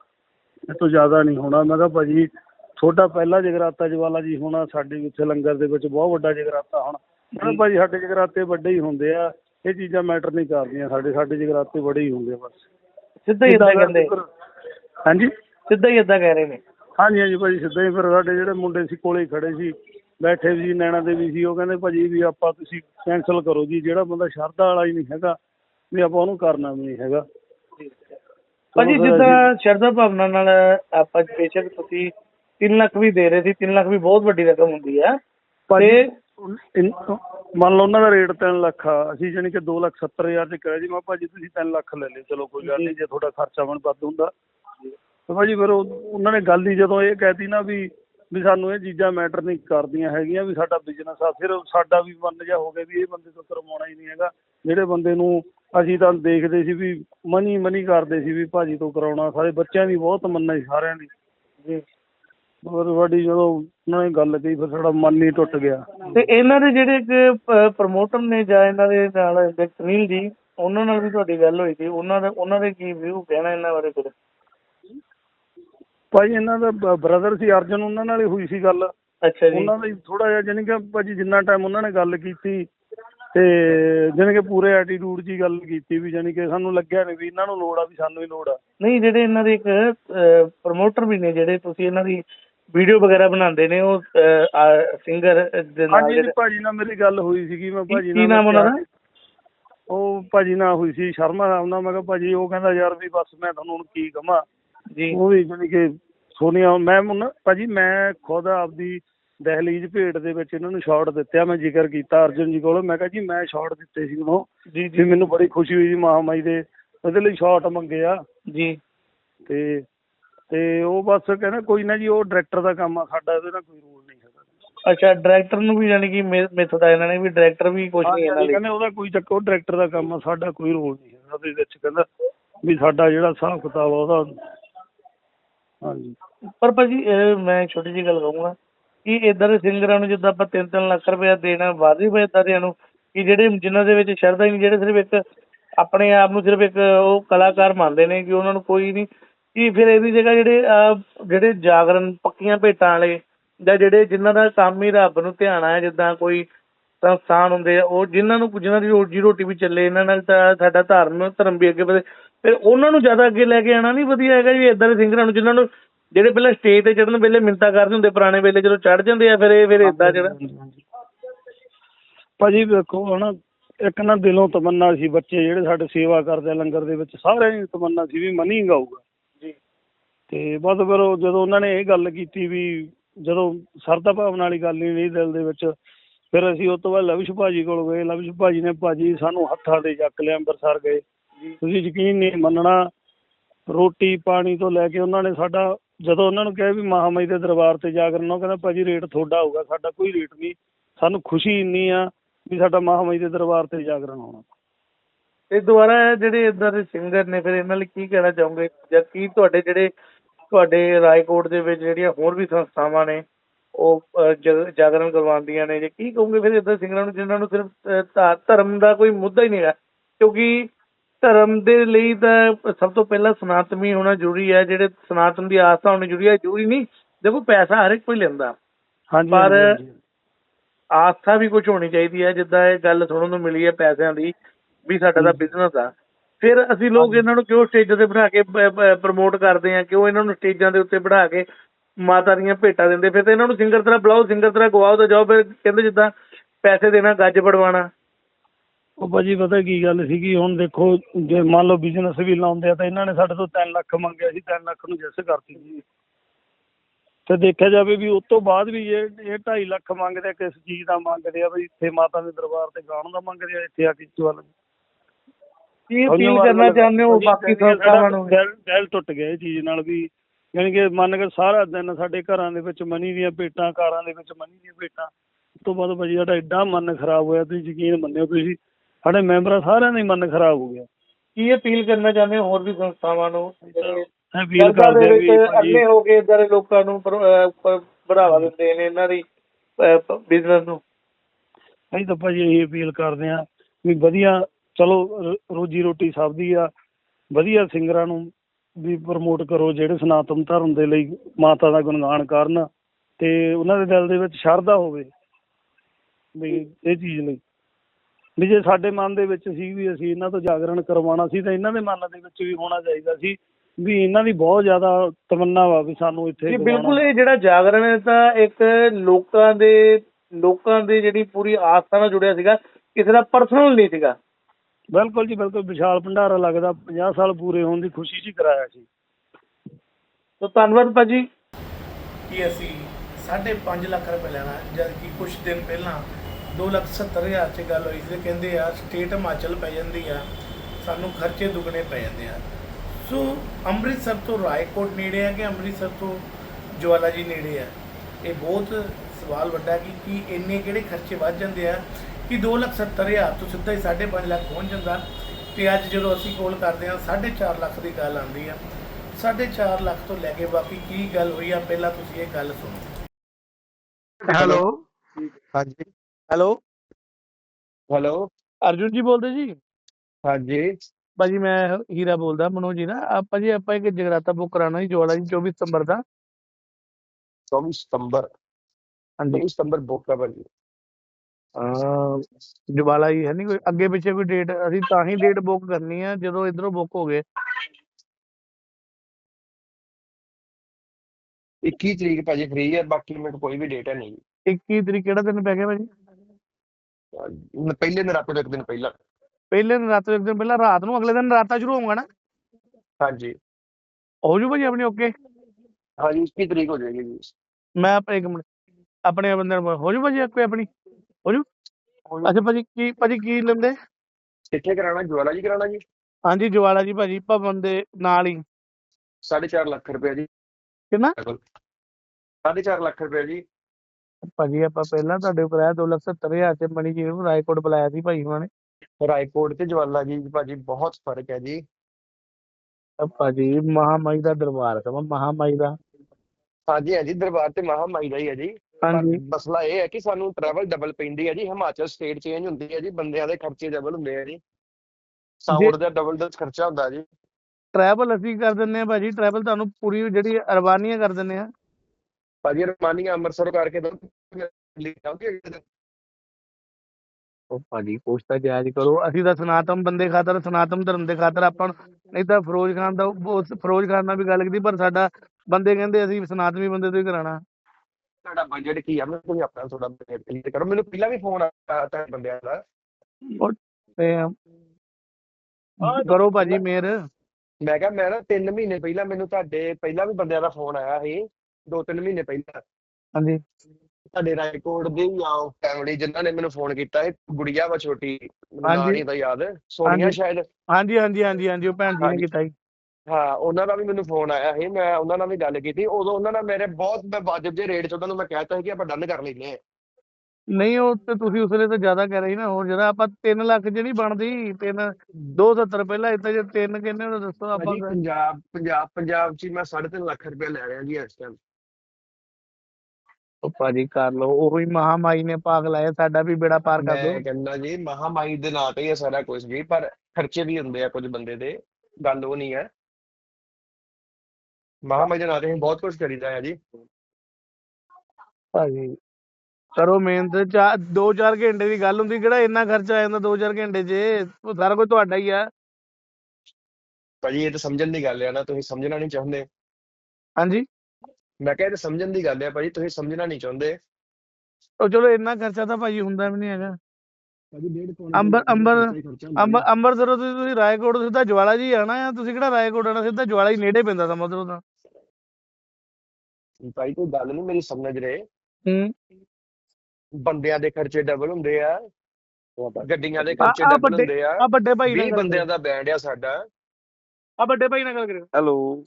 ਇਹ ਤੋਂ ਜ਼ਿਆਦਾ ਨਹੀਂ ਹੋਣਾ। ਮੈਂ ਕਿਹਾ ਭਾਜੀ ਤੁਹਾਡਾ ਪਹਿਲਾ ਜਗਰਾਤਾ ਜਵਾਲਾ ਜੀ ਹੋਣਾ ਸਾਡੇ ਇੱਥੇ ਲੰਗਰ ਦੇ ਵਿੱਚ ਬਹੁਤ ਵੱਡਾ ਜਗਰਾਤਾ ਹੋਣਾ। ਕਹਿੰਦਾ ਭਾਜੀ ਸਾਡੇ ਜਗਰਾਤੇ ਵੱਡੇ ਹੀ ਹੁੰਦੇ ਆ। ਇਹ ਚੀਜ਼ਾਂ ਮੈਟਰ ਨਹੀਂ ਕਰਦੀਆਂ ਸਾਡੇ ਸਾਡੇ ਜਗਰਾਤੇ ਬੜੇ ਹੀ ਹੁੰਦੇ ਆ ਬਸ। ਸਿੱਧਾ ਹੀ ਇਦਾਂ ਕਹਿੰਦੇ। ਹਾਂਜੀ। ਸਿੱਧਾ ਹੀ ਇਦਾਂ ਕਹਿ ਰਹੇ ਨੇ। ਹਾਂਜੀ ਹਾਂਜੀ ਭਾਜੀ ਸਿੱਧਾ ਹੀ ਫਿਰ ਸਾਡੇ ਜਿਹੜੇ ਮੁੰਡੇ ਸੀ ਕੋਲੇ ਹੀ ਖੜੇ ਸੀ ਬੈਠੇ ਸੀ ਨੈਣਾ ਦੇ ਵੀ ਸੀ ਉਹ ਕਹਿੰਦੇ ਭਾਜੀ ਵੀ ਆਪਾਂ ਤੁਸੀਂ ਕੈਂਸਲ ਕਰੋ ਜੀ ਜਿਹੜਾ ਬੰਦਾ ਸ਼ਰਧਾ ਵਾਲਾ ਹੀ ਨਹੀਂ ਹੈਗਾ ਵੀ ਆਪਾਂ ਉਹਨੂੰ ਕਰਨਾ ਵੀ ਨਹੀਂ ਹੈਗਾ। ਭਾਜੀ ਜਿੱਦਾਂ ਸ਼ਰਧਾ ਭਾਵਨਾ ਨਾਲ ਆਪਾਂ ਬੇਸ਼ੱਕ ਤੁਸੀਂ 3 ਲੱਖ ਵੀ ਦੇ ਰਹੇ ਸੀ 3 ਲੱਖ ਵੀ ਬਹੁਤ ਵੱਡੀ ਰਕਮ ਹੁੰਦੀ ਹੈ ਤੇ ਮੰਨ ਲਓ ਉਹਨਾਂ ਦਾ ਰੇਟ 3 ਲੱਖ ਆ ਅਸੀਂ ਜਾਣੀ ਕਿ 2 ਲੱਖ 70 ਹਜ਼ਾਰ ਚ ਕਰਿਆ ਜੀ ਮੈਂ ਭਾਜੀ ਤੁਸੀਂ 3 ਲੱਖ ਲੈ ਲਿਓ ਚਲੋ ਕੋਈ ਗੱਲ ਨਹੀਂ ਜੇ ਤੁਹਾਡਾ ਖਰਚਾ ਬਣ ਵੱਧ ਹੁੰਦਾ ਤੇ ਭਾਜੀ ਫਿਰ ਉਹ- ਉਹਨਾਂ ਨੇ ਗੱਲ ਹੀ ਜਦੋਂ ਇਹ ਕਹਿਤੀ ਨਾ ਵੀ ਵੀ ਸਾਨੂੰ ਇਹ ਚੀਜ਼ਾਂ ਮੈਟਰ ਨਹੀਂ ਕਰਦੀਆਂ ਹੈਗੀਆਂ ਵੀ ਸਾਡਾ ਬਿਜ਼ਨਸ ਆ ਫਿਰ ਸਾਡਾ ਵੀ ਮਨ ਜਿਹਾ ਹੋ ਗਿਆ ਵੀ ਇਹ ਬੰਦੇ ਤੋਂ ਕਰਵਾਉਣਾ ਹੀ ਨਹੀਂ ਹੈਗਾ। ਜਿਹੜੇ ਬੰਦੇ ਨੂੰ ਅਸੀਂ ਤਾਂ ਦੇਖਦੇ ਸੀ ਵੀ ਮਨੀ ਮਨੀ ਕਰਦੇ ਸੀ ਵੀ ਭਾਜੀ ਤੋਂ ਕਰਾਉਣਾ ਸਾਰੇ ਬੱਚਿਆਂ ਦੀ ਬਹੁਤ ਤਮੰਨਾ ਸੀ ਸਾਰਿਆਂ ਦੀ। ਜੀ। ਪਰ ਸਾਡੀ ਜਦੋਂ ਉਹਨਾਂ ਨੇ ਗੱਲ ਕਹੀ ਫਿਰ ਸਾਡਾ ਮਨ ਹੀ ਟੁੱਟ ਗਿਆ। ਤੇ ਇਹਨਾਂ ਦੇ ਜਿਹੜੇ ਇੱਕ ਪ੍ਰਮੋਟਰ ਨੇ ਜਾਂ ਇਹਨਾਂ ਦੇ ਨਾਲ ਸੁਨੀਲ ਜੀ ਉਹਨਾਂ ਨਾਲ ਵੀ ਤੁਹਾਡੀ ਗੱਲ ਹੋਈ ਸੀ। ਉਹਨਾਂ ਦਾ ਉਹਨਾਂ ਦੇ ਕੀ ਵਿਊ ਕਹਿਣਾ ਇਹਨਾਂ ਬਾਰੇ ਫਿਰ? ਭਾਜੀ ਇਹਨਾਂ ਦਾ ਬ੍ਰਦਰ ਸੀ ਅਰਜਨ ਉਹਨਾਂ ਨਾਲ ਹੀ ਹੋਈ ਸੀ ਗੱਲ। ਅੱਛਾ ਜੀ। ਉਹਨਾਂ ਦਾ ਥੋੜਾ ਜਿਹਾ ਜਾਣੀ ਕਿ ਭਾਜੀ ਜਿੰਨਾ ਟਾਈਮ ਉਹਨਾਂ ਨੇ ਗੱਲ ਕੀਤੀ ਤੇ ਜਾਣੀ ਕਿ ਪੂਰੇ ਐਟੀਟਿਊਡ 'ਚ ਹੀ ਗੱਲ ਕੀਤੀ ਵੀ ਜਾਣੀ ਕਿ ਸਾਨੂੰ ਲੱਗਿਆ ਨਹੀਂ ਵੀ ਇਹਨਾਂ ਨੂੰ ਲੋੜ ਆ ਵੀ ਸਾਨੂੰ ਹੀ ਲੋੜ ਆ। ਨਹੀਂ ਜਿਹੜੇ ਇਹਨਾਂ ਦੇ ਇੱਕ ਪ੍ਰਮੋਟਰ ਵੀ ਨੇ ਜਿਹੜੇ ਤੁਸੀਂ ਇਹਨਾਂ ਦੀ ਵੀਡੀਓ ਵਗੈਰਾ ਬਣਾਉਂਦੇ ਨੇ ਉਹ ਸਿੰਗਰ ਦੇ ਨਾਲ ਹਾਂਜੀ ਭਾਜੀ ਨਾਲ ਮੇਰੀ ਗੱਲ ਹੋਈ ਸੀਗੀ ਮੈਂ ਕੀ- ਭਾਜੀ ਕੀ ਨਾਲ ਨਾਮ ਉਹਨਾਂ ਦਾ? ਉਹ ਭਾਜੀ ਨਾਲ ਹੋਈ ਸੀ ਸ਼ਰਮਾ ਨਾਮ ਨਾਲ ਮੈਂ ਕਿਹਾ ਭਾਜੀ ਉਹ ਕਹਿੰਦਾ ਯਾਰ ਵੀ ਬਸ ਮੈਂ ਤੁਹਾਨੂੰ ਹੁਣ ਕੀ ਕਹਾਂ ਜੀ। ਉਹ ਵੀ ਜਾਣੀ ਕਿ ਸੋਨੀਆ ਮੈਂ ਉਹਨਾਂ ਭਾਜੀ ਮੈਂ ਖੁਦ ਆਪਦੀ ਦਹਲੀਜ਼ ਭੇਟ ਦੇ ਵਿੱਚ ਇਹਨਾਂ ਨੂੰ ਸ਼ਾਟ ਦਿੱਤਿਆ ਮੈਂ ਜ਼ਿਕਰ ਕੀਤਾ ਅਰਜਨ ਜੀ ਕੋਲ ਮੈਂ ਕਿਹਾ ਜੀ ਮੈਂ ਸ਼ਾਟ ਦਿੱਤੇ ਸੀ ਉਹਨੂੰ। ਜੀ ਜੀ। ਮੈਨੂੰ ਬੜੀ ਖੁਸ਼ੀ ਹੋਈ ਜੀ ਮਹਾਮਾਈ ਦੇ ਉਹਦੇ ਲਈ ਸ਼ਾਟ ਮੰਗੇ ਆ। ਜੀ। ਤੇ ਤੇ ਉਹ ਬਸ ਕਹਿੰਦਾ ਕੋਈ ਨਾ ਜੀ ਉਹ ਡਾਇਰੈਕਟਰ ਦਾ ਕੰਮ ਆ ਸਾਡਾ ਇਹਦੇ ਨਾਲ ਕੋਈ ਰੋਲ ਨਹੀਂ ਹੈਗਾ। ਅੱਛਾ ਡਾਇਰੈਕਟਰ ਨੂੰ ਵੀ ਯਾਨੀ ਕਿ ਮੇਥਡ ਆ ਇਹਨਾਂ ਨੇ ਵੀ ਡਾਇਰੈਕਟਰ ਵੀ ਕੁਝ ਨਹੀਂ ਇਹਨਾਂ ਲਈ। ਕਹਿੰਦੇ ਉਹਦਾ ਕੋਈ ਚੱਕਰ ਉਹ ਡਾਇਰੈਕਟਰ ਦਾ ਕੰਮ ਆ ਸਾਡਾ ਕੋਈ ਰੋਲ ਨਹੀਂ ਹੈਗਾ ਉਹਦੇ ਵਿੱਚ ਕਹਿੰਦਾ ਵੀ ਸਾਡਾ ਜਿਹੜਾ ਹਿਸਾਬ ਕਿਤਾਬ ਆ ਉਹਦਾ ਹਾਂਜੀ। ਪਰ ਭਾਜੀ, ਇਹ ਮੈਂ ਛੋਟੀ ਜਿਹੀ ਗੱਲ ਕਹੂੰਗਾ ਕਿ ਇਦਾਂ ਦੇ ਸਿੰਗਰਾਂ ਨੂੰ ਜਿੱਦਾਂ ਆਪਾਂ 3-3 ਲੱਖ ਰੁਪਇਆ ਦੇਣਾ ਵਾਜਿਬ ਹੈ ਇਦਾਂ ਨੂੰ, ਕਿ ਜਿਹੜੇ ਜਿਨ੍ਹਾਂ ਦੇ ਵਿੱਚ ਸ਼ਰਧਾ ਹੀ ਨਹੀਂ, ਜਿਹੜੇ ਸਿਰਫ ਇੱਕ ਆਪਣੇ ਆਪ ਨੂੰ ਸਿਰਫ ਇੱਕ ਉਹ ਕਲਾਕਾਰ ਮੰਨਦੇ ਨੇ ਕਿ ਉਹਨਾਂ ਨੂੰ ਕੋਈ ਨਹੀਂ, ਕਿ ਫਿਰ ਇਹਦੀ ਜਗ੍ਹਾ ਜਿਹੜੇ ਜਿਹੜੇ ਜਾਗਰਣ ਪੱਕੀਆਂ ਭੇਟਾਂ ਵਾਲੇ ਜਾਂ ਜਿਹੜੇ ਜਿਨ੍ਹਾਂ ਦਾ ਕੰਮ ਹੀ ਰੱਬ ਨੂੰ ਧਿਆਨ ਹੈ ਜਿੱਦਾਂ ਕੋਈ ਸੰਸਥਾਨ ਹੁੰਦੇ ਆ, ਉਹ ਜਿਨ੍ਹਾਂ ਨੂੰ, ਜਿਨ੍ਹਾਂ ਦੀ ਰੋਜੀ ਰੋਟੀ ਵੀ ਚੱਲੇ, ਇਹਨਾਂ ਨਾਲ ਤਾਂ ਸਾਡਾ ਧਰਮ ਧਰਮ ਵੀ ਅੱਗੇ ਵਧੇ। ਫਿਰ ਉਹਨਾਂ ਨੂੰ ਜ਼ਿਆਦਾ ਅੱਗੇ ਲੈ ਕੇ ਆਣਾ ਨਹੀਂ ਵਧੀਆ ਹੈਗਾ ਜੀ ਇਦਾਂ ਦੇ ਸਿੰਗਰਾਂ ਨੂੰ ਜਿਨ੍ਹਾਂ ਨੂੰ ਜਿਹੜੇ ਪਹਿਲਾਂ ਸਟੇਜ ਤੇ ਚੜਨ ਵੇਲੇ ਮਿੰਤਾ ਕਰਦੇ ਹੁੰਦੇ ਪੁਰਾਣੇ ਵੇਲੇ ਜਦੋਂ ਚੜ ਜਾਂਦੇ ਆ ਫਿਰ ਇਹ ਫਿਰ ਇਦਾਂ ਜਿਹੜਾ। ਭਾਜੀ ਵੇਖੋ ਹਨਾ ਇੱਕ ਨਾ ਦਿਲੋਂ ਤਮੰਨਾ ਸੀ ਬੱਚੇ ਜਿਹੜੇ ਸਾਡੇ ਸੇਵਾ ਕਰਦੇ ਆ ਲੰਗਰ ਦੇ ਵਿੱਚ ਸਾਰਿਆਂ ਦੀ ਤਮੰਨਾ ਸੀ ਵੀ ਮਨੀ ਗਾਊਗਾ। ਜੀ। ਤੇ ਬਸ ਫਿਰ ਉਹ ਜਦੋਂ ਉਹਨਾਂ ਨੇ ਇਹ ਗੱਲ ਕੀਤੀ ਵੀ ਜਦੋਂ ਸਰਦਾ ਭਾਵਨਾ ਵਾਲੀ ਗੱਲ ਨਹੀਂ ਰਹੀ ਦਿਲ ਦੇ ਵਿੱਚ ਫਿਰ ਅਸੀਂ ਉਸ ਤੋਂ ਬਾਅਦ ਲਵਿਸ਼ ਭਾਜੀ ਕੋਲ ਗਏ। ਲਵਿਸ਼ ਭਾਜੀ ਨੇ ਭਾਜੀ ਸਾਨੂੰ ਹੱਥਾਂ ਤੇ ਚੱਕ ਲਿਆ ਅੰਮ੍ਰਿਤਸਰ ਗਏ। ਤੁਸੀਂ ਯਕੀਨ ਨਹੀਂ ਮੰਨਣਾ, ਰੋਟੀ ਪਾਣੀ ਤੋਂ ਲੈ ਕੇ ਉਹਨਾਂ ਨੇ ਸਾਡਾ, ਜਦੋਂ ਉਹਨਾਂ ਨੂੰ ਕਿਹਾ ਵੀ ਮਹਾਮਾਈ ਦੇ ਦਰਬਾਰ ਤੇ ਜਾ ਕਰਨਾ ਉਹ ਕਹਿੰਦਾ ਭਾਜੀ ਰੇਟ ਤੁਹਾਡਾ ਹੋਊਗਾ, ਸਾਡਾ ਕੋਈ ਰੇਟ ਨਹੀਂ। ਸਾਨੂੰ ਖੁਸ਼ੀ ਇੰਨੀ ਆ ਵੀ ਸਾਡਾ ਮਹਾਮਾਈ ਦੇ ਦਰਬਾਰ ਤੇ ਜਾਗਰਣ ਹੋਣਾ। ਤੇ ਦੁਬਾਰਾ ਜਿਹੜੇ ਇਦਾਂ ਦੇ ਸਿੰਗਰ ਨੇ, ਫਿਰ ਇਹਨਾਂ ਲਈ ਕੀ ਕਹਿਣਾ ਚਾਹੋਗੇ? ਜਾਂ ਕੀ ਤੁਹਾਡੇ ਜਿਹੜੇ, ਤੁਹਾਡੇ ਰਾਏਕੋਟ ਦੇ ਵਿੱਚ ਜਿਹੜੀਆਂ ਹੋਰ ਵੀ ਸੰਸਥਾਵਾਂ ਨੇ, ਉਹ ਜਾਗਰਣ ਕਰਵਾਉਂਦੀਆਂ ਨੇ, ਜੇ ਕੀ ਕਹੋਗੇ ਫਿਰ ਇਦਾਂ ਸਿੰਗਰਾਂ ਨੂੰ, ਜਿਨ੍ਹਾਂ ਨੂੰ ਸਿਰਫ ਧਰਮ ਦਾ ਕੋਈ ਮੁੱਦਾ ਹੀ ਨਹੀਂ ਹੈ ਕਿਉਂਕਿ ਧਰਮ ਦੇ ਲਈ ਤਾਂ ਸਭ ਤੋਂ ਪਹਿਲਾਂ ਸਨਾਤਨੀ ਹੋਣਾ ਜ਼ਰੂਰੀ ਹੈ ਜਿਹੜੇ ਸਨਾਤਨ ਦੀ ਆਸਥਾ ਹੋਣੀ ਜ਼ਰੂਰੀ ਹੈ ਜ਼ਰੂਰੀ ਨਹੀਂ। ਦੇਖੋ ਪੈਸਾ ਹਰ ਇੱਕ ਕੋਈ ਲੈਂਦਾ। ਹਾਂਜੀ ਪਰ। ਆਸਥਾ ਵੀ ਕੁਝ ਹੋਣੀ ਚਾਹੀਦੀ ਹੈ ਜਿੱਦਾਂ ਇਹ ਗੱਲ ਸੁਣਨ ਨੂੰ ਮਿਲੀ ਹੈ ਪੈਸਿਆਂ ਦੀ ਵੀ ਸਾਡਾ ਦਾ ਬਿਜ਼ਨਸ ਆ। ਫਿਰ ਅਸੀਂ ਲੋਕ ਇਹਨਾਂ ਨੂੰ ਕਿਉਂ ਸਟੇਜਾਂ ਤੇ ਬਿਠਾ ਕੇ ਪ੍ਰਮੋਟ ਕਰਦੇ ਆ ਕਿਉਂ ਇਹਨਾਂ ਨੂੰ ਸਟੇਜਾਂ ਦੇ ਉੱਤੇ ਬਿਠਾ ਕੇ ਮਾਤਾ ਦੀਆਂ ਭੇਟਾਂ ਦਿੰਦੇ? ਫਿਰ ਤੇ ਇਹਨਾਂ ਨੂੰ ਸਿੰਗਰ ਤਰ੍ਹਾਂ ਬੁਲਾਓ ਸਿੰਗਰ ਤਰ੍ਹਾਂ ਗਵਾਓ ਤਾਂ ਜਾਓ ਫਿਰ ਕਹਿੰਦੇ ਜਿੱਦਾਂ ਪੈਸੇ ਦੇਣਾ ਗੱਜ ਪੜਵਾਣਾ ਉਹ ਭਾਜੀ ਪਤਾ ਕੀ ਗੱਲ ਸੀਗੀ ਹੁਣ ਦੇਖੋ ਜੇ ਮੰਨ ਲਓ ਬਿਜ਼ਨਸ ਵੀ ਲਾਉਂਦੇ ਆ ਤਾਂ ਇਹਨਾਂ ਨੇ ਸਾਡੇ ਤੋਂ 3 ਲੱਖ ਮੰਗਿਆ ਸੀ 3 ਲੱਖ ਨੂੰ ਜੈਸ ਕਰਤੀ ਜੀ ਤੇ ਦੇਖਿਆ ਜਾਵੇ ਵੀ ਉਸ ਤੋਂ ਬਾਅਦ ਵੀ ਇਹ ਇਹ 2.5 ਲੱਖ ਮੰਗਦੇ ਆ ਕਿਸ ਚੀਜ਼ ਦਾ ਮੰਗਦੇ ਆ ਵੀ ਇੱਥੇ ਮਾਤਾ ਦੇ ਦਰਬਾਰ ਤੇ ਗਾਉਣ ਦਾ ਮੰਗਦੇ ਆ ਇੱਥੇ ਆ ਕੇ ਚਵਲ ਕੀ ਅਪੀਲ ਕਰਨਾ ਚਾਹੁੰਦੇ ਹੋ? ਬਾਕੀ ਸੰਸਥਾਵਾਂ ਨੂੰ ਦਿਲ ਦਿਲ ਟੁੱਟ ਗਿਆ ਇਹ ਚੀਜ਼ ਨਾਲ ਵੀ। ਯਾਨੀ ਕਿ ਮੰਨ ਕੇ ਸਾਰਾ ਦਿਨ ਸਾਡੇ ਘਰਾਂ ਦੇ ਵਿੱਚ ਮਨੀ ਦੀਆਂ ਭੇਟਾਂ ਕਾਰਾਂ ਦੇ ਵਿੱਚ ਮਨੀ ਦੀਆਂ ਭੇਟਾਂ ਉਸ ਤੋਂ ਬਾਅਦ ਭਾਜੀ ਸਾਡਾ ਐਡਾ ਮਨ ਖਰਾਬ ਹੋਇਆ ਤੁਸੀਂ ਯਕੀਨ ਮੰਨਿਓ ਤੁਸੀਂ। ਸਾਡੇ ਮੈਂਬਰਾਂ ਸਾਰਿਆਂ ਦਾ ਹੀ ਮਨ ਖਰਾਬ ਹੋ ਗਿਆ। ਕੀ ਅਪੀਲ ਕਰਨਾ ਚਾਹੁੰਦੇ ਹੋ ਹੋਰ ਵੀ ਸੰਸਥਾਵਾਂ ਨੂੰ? ਦੇ ਕਰਦੇ ਵਿੱਚ ਵੀ ਹੋ ਕੇ ਇਦਾਂ ਦੇ ਲੋਕਾਂ ਨੂੰ ਬੜਾਵਾ ਦਿੰਦੇ ਨੇ ਇਹਨਾਂ ਦੀ ਬਿਜ਼ਨਸ ਨੂੰ। ਅਸੀਂ ਤਾਂ ਭਾਜੀ ਇਹੀ ਅਪੀਲ ਕਰਦੇ ਆ ਵੀ ਵਧੀਆ ਚਲੋ ਰੋਜੀ ਰੋਟੀ ਸਭ ਦੀ ਆ ਵਧੀਆ ਸਿੰਗਰਾਂ ਨੂੰ ਵੀ ਪ੍ਰਮੋਟ ਕਰੋ ਜਿਹੜੇ ਸਨਾਤਨ ਧਰਮ ਦੇ ਲਈ ਮਾਤਾ ਦਾ ਗੁਣਗਾਨ ਕਰਨ ਤੇ ਉਹਨਾਂ ਦੇ ਦਿਲ ਦੇ ਵਿੱਚ ਸ਼ਰਧਾ ਹੋਵੇ। ਵੀ ਇਹ ਚੀਜ਼ ਲਈ। ਵੀ ਜੇ ਸਾਡੇ ਮਨ ਦੇ ਵਿੱਚ ਸੀ ਵੀ ਅਸੀਂ ਇਹਨਾਂ ਤੋਂ ਜਾਗਰਣ ਕਰਵਾਉਣਾ ਸੀ ਤਾਂ ਇਹਨਾਂ ਦੇ ਮਨ ਦੇ ਵਿੱਚ ਵੀ ਹੋਣਾ ਚਾਹੀਦਾ ਸੀ ਵੀ ਇਹਨਾਂ ਦੀ ਬਹੁਤ ਜ਼ਿਆਦਾ ਤਮੰਨਾ ਵਾ ਵੀ ਸਾਨੂੰ ਇੱਥੇ ਜੀ। ਬਿਲਕੁਲ ਇਹ ਜਿਹੜਾ ਜਾਗਰਣ ਹੈ ਤਾਂ ਇੱਕ ਲੋਕਾਂ ਦੇ ਲੋਕਾਂ ਦੀ ਜਿਹੜੀ ਪੂਰੀ ਆਸਥਾ ਨਾਲ ਜੁੜਿਆ ਸੀਗਾ ਕਿਸੇ ਦਾ ਪਰਸਨਲ ਨਹੀਂ ਸੀਗਾ। ਬਿਲਕੁਲ ਜੀ ਬਿਲਕੁਲ ਵਿਸ਼ਾਲ ਭੰਡਾਰਾ ਲੱਗਦਾ 50 ਸਾਲ ਪੂਰੇ ਹੋਣ ਦੀ ਖੁਸ਼ੀ 'ਚ ਹੀ ਕਰਾਇਆ ਸੀ। ਤਾਂ ਧੰਨਵਾਦ ਭਾਜੀ। ਕਿ ਅਸੀਂ 5.5 ਲੱਖ ਰੁਪਏ ਲੈਣਾ ਜਦ ਕਿ ਕੁਝ ਦਿਨ ਪਹਿਲਾਂ 2 ਲੱਖ 70 ਹਜ਼ਾਰ 'ਚ ਗੱਲ ਹੋਈ ਸੀ ਕਹਿੰਦੇ ਆ ਸਟੇਟ ਹਿਮਾਚਲ ਪੈ ਜਾਂਦੀ ਆ ਸਾਨੂੰ ਖਰਚੇ ਦੁੱਗਣੇ ਪੈ ਜਾਂਦੇ ਆ। ਸੋ ਅੰਮ੍ਰਿਤਸਰ ਤੋਂ ਰਾਏਕੋਟ ਨੇੜੇ ਆ ਕਿ ਅੰਮ੍ਰਿਤਸਰ ਤੋਂ ਜਵਾਲਾ ਜੀ ਨੇੜੇ ਆ? ਇਹ ਬਹੁਤ ਸਵਾਲ ਵੱਡਾ ਕਿ ਕੀ ਇੰਨੇ ਕਿਹੜੇ ਖਰਚੇ ਵੱਧ ਜਾਂਦੇ ਆ? ਕਿ 2 ਲੱਖ 70 ਹਜ਼ਾਰ ਤੋਂ ਸਿੱਧਾ ਹੀ 5.5 ਲੱਖ ਪਹੁੰਚ ਜਾਂਦਾ। ਤੇ ਅੱਜ ਜਦੋਂ ਅਸੀਂ ਕੋਲ ਕਰਦੇ ਆ 4.5 ਲੱਖ ਦੀ ਗੱਲ ਆਉਂਦੀ ਆ। 4.5 ਲੱਖ ਤੋਂ ਲੈ ਕੇ ਬਾਕੀ ਕੀ ਗੱਲ ਹੋਈ ਆ ਪਹਿਲਾਂ ਤੁਸੀਂ ਇਹ ਗੱਲ ਸੁਣੋ। ਹੈਲੋ। ਹਾਂਜੀ। ਹੈਲੋ। ਹੈਲੋ। ਅਰਜੁਨ ਜੀ ਬੋਲਦੇ ਜੀ? ਹਾਂਜੀ। ਭਾਜੀ ਮੈਂ ਹੀਰਾ ਬੋਲਦਾ ਮਨੋਜ ਜੀ ਨਾ। ਆਪਾਂ ਜੀ ਆਪਾਂ ਇੱਕ ਜਗਰਾਤਾ ਬੁੱਕ ਕਰਾਉਣਾ ਜੀ ਜਵਾਲਾ ਜੀ 24 ਸਤੰਬਰ ਦਾ। 24 ਸਤੰਬਰ। ਹਾਂਜੀ। 24 ਸਤੰਬਰ ਬੁੱਕ ਆ ਭਾਜੀ। ਅਹ ਜਵਾਲਾ ਜੀ ਹੈ ਨਹੀਂ ਕੋਈ? ਅੱਗੇ ਪਿੱਛੇ ਕੋਈ ਡੇਟ ਅਸੀਂ ਤਾਂ ਹੀ ਡੇਟ ਬੁੱਕ ਕਰਨੀ ਆ ਜਦੋਂ ਇਧਰੋਂ ਬੁੱਕ ਹੋ ਗਏ। 21 ਤਰੀਕ ਭਾਜੀ ਫ੍ਰੀ ਹੈ ਬਾਕੀ ਮੇਰੇ ਕੋਲ ਕੋਈ ਵੀ ਡੇਟ ਹੈ ਨਹੀਂ। 21 ਤਰੀਕ ਕਿਹੜਾ ਦਿਨ ਪੈ ਗਿਆ ਭਾਜੀ? ਪਹਿਲੇ ਨਰਾਤੇ ਤੋਂ ਇੱਕ ਦਿਨ ਪਹਿਲਾਂ। ਪਹਿਲੇ ਦਿਨ ਰਾਤ ਤੋਂ ਇੱਕ ਦਿਨ ਪਹਿਲਾਂ ਰਾਤ ਨੂੰ ਅਗਲੇ ਦਿਨ ਰਾਤਾਂ ਸ਼ੁਰੂ ਹੋਊਗਾ ਨਾ? ਹਾਂਜੀ। ਹੋ ਜੂ ਭਾਜੀ ਆਪਣੀ ਓਕੇ? ਹਾਂਜੀ 21 ਤਰੀਕ ਹੋ ਜਾਏਗੀ ਜੀ। ਮੈਂ ਆਪ- ਇੱਕ ਮਿੰਟ ਆਪਣੇ ਬੰਦੇ ਨੂੰ ਹੋ ਜੂ ਭਾਜੀ ਕੋਈ ਆਪਣੀ? ਹੋ ਜੂ? ਅੱਛਾ ਭਾਜੀ ਕੀ ਭਾਜੀ ਕੀ ਲੈਂਦੇ? ਕਿੱਥੇ ਕਰਾਉਣਾ ਜਵਾਲਾ ਜੀ ਕਰਾਉਣਾ ਜੀ। ਹਾਂਜੀ ਜਵਾਲਾ ਜੀ ਭਾਜੀ ਭਵਨ ਦੇ ਨਾਲ ਹੀ। 4.5 ਲੱਖ ਰੁਪਏ ਜੀ। ਕਿੰਨਾ? 4.5 ਲੱਖ ਰੁਪਏ ਜੀ। ਭਾਜੀ ਆਪਾਂ ਪਹਿਲਾਂ ਤੁਹਾਡੇ ਕੋਲ ਆਇਆ 270000 ਤੇ ਮਣੀ ਜੀ ਨੂੰ ਰਾਏਕੋਟ ਬੁਲਾਇਆ ਸੀ ਭਾਈ ਉਹਨਾਂ ਨੇ। ਰਾਏਕੋਟ ਤੇ ਜਵਾਲਾ ਜੀ ਭਾਜੀ ਬਹੁਤ ਫ਼ਰਕ ਹੈ ਜੀ। ਤਾਂ ਭਾਜੀ ਮਹਾਮਾਈ ਦਾ ਦਰਬਾਰ ਸਮਾਂ ਮਹਾਮਾਈ ਦਾ। ਹਾਂਜੀ ਹਾਂਜੀ ਦਰਬਾਰ ਤੇ ਮਹਾਮਾਈ ਦਾ ਹੀ ਹੈ ਜੀ। ਹਾਂਜੀ। ਮਸਲਾ ਇਹ ਹੈ ਕਿ ਸਾਨੂੰ ਟਰੈਵਲ ਡਬਲ ਪੈਂਦੀ ਹੈ ਜੀ ਹਿਮਾਚਲ ਸਟੇਟ ਚੇਂਜ ਹੁੰਦੀ ਹੈ ਜੀ ਬੰਦਿਆਂ ਦੇ ਖਰਚੇ ਡਬਲ ਹੁੰਦੇ ਆ ਜੀ। ਸਾਊਂਡ ਦਾ ਡਬਲ ਦਾ ਖਰਚਾ ਹੁੰਦਾ ਜੀ। ਟਰੈਵਲ ਅਸੀਂ ਕਰ ਦਿੰਨੇ ਆ ਭਾਜੀ ਟਰੈਵਲ ਤੁਹਾਨੂੰ ਪੂਰੀ ਜਿਹੜੀ ਅਰਬਾਨੀਆਂ ਕਰ ਦਿੰਨੇ ਆ ਭਾਜੀ ਰਮਾਨੀਆ ਅੰਮ੍ਰਿਤਸਰ ਕਰਕੇ ਦੋ ਲਈ ਜਾਓਗੇ ਉਹ ਭਾਜੀ ਕੁਛ ਤਾਂ ਜਾਇਜ਼ ਕਰੋ ਅਸੀਂ ਤਾਂ ਸਨਾਤਨ ਬੰਦੇ ਖਾਤਰ ਸਨਾਤਨ ਧਰਮ ਦੇ ਖਾਤਰ ਆਪਾਂ ਨਹੀਂ ਤਾਂ ਫਿਰੋਜ਼ ਖਾਨ ਦਾ ਉਹ ਫਿਰੋਜ਼ ਖਾਨ ਨਾਲ ਵੀ ਗੱਲ ਕੀਤੀ ਪਰ ਸਾਡਾ ਬੰਦੇ ਕਹਿੰਦੇ ਅਸੀਂ ਸਨਾਤਨੀ ਬੰਦੇ ਤੋਂ ਹੀ ਕਰਾਣਾ ਤੁਹਾਡਾ ਬਜਟ ਕੀ ਆ? ਮੈਨੂੰ ਤੁਸੀਂ ਆਪਣਾ ਥੋੜਾ ਬਜਟ ਕਲੀਅਰ ਕਰੋ। ਮੈਨੂੰ ਪਹਿਲਾਂ ਵੀ ਫੋਨ ਆਇਆ ਤਾਂ ਬੰਦਿਆਂ ਦਾ। ਕਰੋ ਭਾਜੀ ਮੇਰ। ਮੈਂ ਕਿਹਾ ਮੈਂ ਨਾ 3 ਮਹੀਨੇ ਪਹਿਲਾਂ ਮੈਨੂੰ ਤੁਹਾਡੇ ਪਹਿਲਾਂ ਵੀ ਬੰਦਿਆਂ ਦਾ ਫੋਨ ਆਇਆ ਸੀ। 2-3 ਮਹੀਨੇ ਪਹਿਲਾਂ। ਹਾਂਜੀ। ਤੁਹਾਡੇ ਰਾਏਕੋਟ ਦੇ ਹੀ ਆਓ ਫੈਮਿਲੀ ਜਿਨ੍ਹਾਂ ਨੇ ਮੈਨੂੰ ਫੋਨ ਕੀਤਾ ਸੀ ਗੁੜੀਆ ਵਾ ਛੋਟੀ ਨਾਂ ਹਾਂਜੀ। ਨਹੀਂ ਦਾ ਯਾਦ ਸੋਨੀਆ ਹਾਂਜੀ। ਸ਼ਾਇਦ। ਹਾਂਜੀ ਹਾਂਜੀ ਹਾਂਜੀ ਹਾਂਜੀ ਉਹ ਭੈਣ ਜੀ ਨੇ ਹਾਂਜੀ। ਕੀਤਾ ਜੀ ਹਾਂ ਉਹਨਾਂ ਦਾ ਵੀ ਮੈਨੂੰ ਫੋਨ ਆਇਆ ਸੀ ਮੈਂ ਉਹਨਾਂ ਨਾਲ ਵੀ ਗੱਲ ਕੀਤੀ ਉਦੋਂ ਉਹਨਾਂ ਨਾਲ ਮੇਰੇ ਬਹੁਤ ਮੈਂ ਵਾਜਬ ਦੇ ਰੇਟ 'ਚ ਉਹਨਾਂ ਨੂੰ ਮੈਂ ਕਹਿਤਾ ਸੀ ਕਿ ਆਪਾਂ ਡਨ ਕਰ ਹਾਂ। ਨਹੀਂ ਉਹ ਤੇ ਤੁਸੀਂ ਉਸ ਵੇਲੇ ਤਾਂ ਜ਼ਿਆਦਾ ਕਹਿ ਰਹੇ ਸੀ ਨਾ ਹੋਰ ਜਿਹੜਾ ਆਪਾਂ 3 ਲੱਖ ਚ ਨਹੀਂ ਬਣਦੀ 3 270 ਪਹਿਲਾਂ ਇੱਥੇ ਜੇ 3 ਕਿੰਨੇ ਦਾ ਦੱਸੋ ਆਪਾਂ ਭਾਜੀ ਪੰਜਾਬ ਪੰਜਾਬ ਪੰਜਾਬ 'ਚ ਹੀ ਮੈਂ 3.5 ਲੱਖ ਰੁਪਏ ਲੈ ਰਿਹਾ ਜੀ ਇਸ ਟਾਈਮ ਉਹ ਭਾਜੀ ਕਰ ਲਓ ਉਹੀ ਮਹਾਮਾਈ ਨੇ ਭਾਗ ਲਾਇਆ ਸਾਡਾ ਵੀ ਬੇੜਾ ਪਾਰ ਕਰ ਮੈਂ ਦਿਓ ਕਹਿੰਦਾ ਜੀ ਮਹਾਮਾਈ ਦੇ ਨਾਂ ਤੇ ਹੀ ਹੈ ਸਾਰਾ ਕੁਝ ਜੀ ਪਰ ਖਰਚੇ ਵੀ ਹੁੰਦੇ ਆ ਕੁਝ ਬੰਦੇ ਦੇ ਗੱਲ ਉਹ ਨਹੀਂ ਹੈ। ਮਹਾਮਾਈ ਦੇ ਨਾਂ ਤੇ ਅਸੀਂ ਬਹੁਤ ਕੁਝ ਕਰੀਦਾ ਹੈ ਜੀ। ਭਾਜੀ ਕਰੋ ਮਿਹਨਤ ਚਾ 2-4 ਘੰਟੇ ਦੀ ਗੱਲ ਹੁੰਦੀ ਕਿਹੜਾ ਇੰਨਾ ਖਰਚਾ ਆ ਜਾਂਦਾ 2-4 ਘੰਟੇ 'ਚ ਉਹ ਸਾਰਾ ਕੁਝ ਤੁਹਾਡਾ ਹੀ ਆ। ਭਾਜੀ ਇਹ ਤਾਂ ਸਮਝਣ ਦੀ ਗੱਲ ਹੈ ਨਾ ਤੁਸੀਂ ਸਮਝਣਾ ਨਹੀਂ ਚਾਹੁੰਦੇ। ਹਾਂਜੀ? ਮੈਂ ਕਿਹਾ ਇਹ ਤਾਂ ਸਮਝਣ ਦੀ ਗੱਲ ਹੈ ਭਾਜੀ ਤੁਸੀਂ ਸਮਝਣਾ ਨਹੀਂ ਚਾਹੁੰਦੇ। ਉਹ ਚਲੋ ਇੰਨਾ ਖਰਚਾ ਤਾਂ ਭਾਜੀ ਹੁੰਦਾ ਵੀ ਨਹੀਂ ਹੈਗਾ। ਭਾਜੀ ਡੇਢ ਅੰਬਰ ਅੰਬਰ ਅੰਬਰ ਅੰਮ੍ਰਿਤਸਰੋਂ ਤੁਸੀਂ ਤੁਸੀਂ ਰਾਏਕੋਟ ਤੋਂ ਸਿੱਧਾ ਜਵਾਲਾ ਜੀ ਆਣਾ ਆ ਤੁਸੀਂ ਕਿਹੜਾ ਰਾਏਕੋਟ ਆਣਾ ਸਿੱਧਾ ਜਵਾਲਾ ਹੀ ਨੇੜੇ ਪੈਂਦਾ ਤਾਂ ਮਤਲਬ ਤਾਂ। ਭਾਈ ਕੋਈ ਗੱਲ ਨਹੀਂ ਮੇਰੀ ਸਮਝ ਰਹੇ। ਹੂੰ। ਬੰਦਿਆਂ ਦੇ ਖਰਚੇ ਡਬਲ ਹੁੰਦੇ ਆ ਗੱਡੀਆਂ ਦੇ ਖਰਚੇ ਡਬਲ ਹੁੰਦੇ ਆ। ਆ ਵੱਡੇ ਭਾਈ 20 ਨਾਲ ਗੱਲ ਬੰਦਿਆਂ ਦਾ ਬੈਂਡ ਆ ਸਾਡਾ। ਆ ਵੱਡੇ ਭਾਈ ਨਾਲ ਗੱਲ ਕਰਿਓ। ਹੈਲੋ।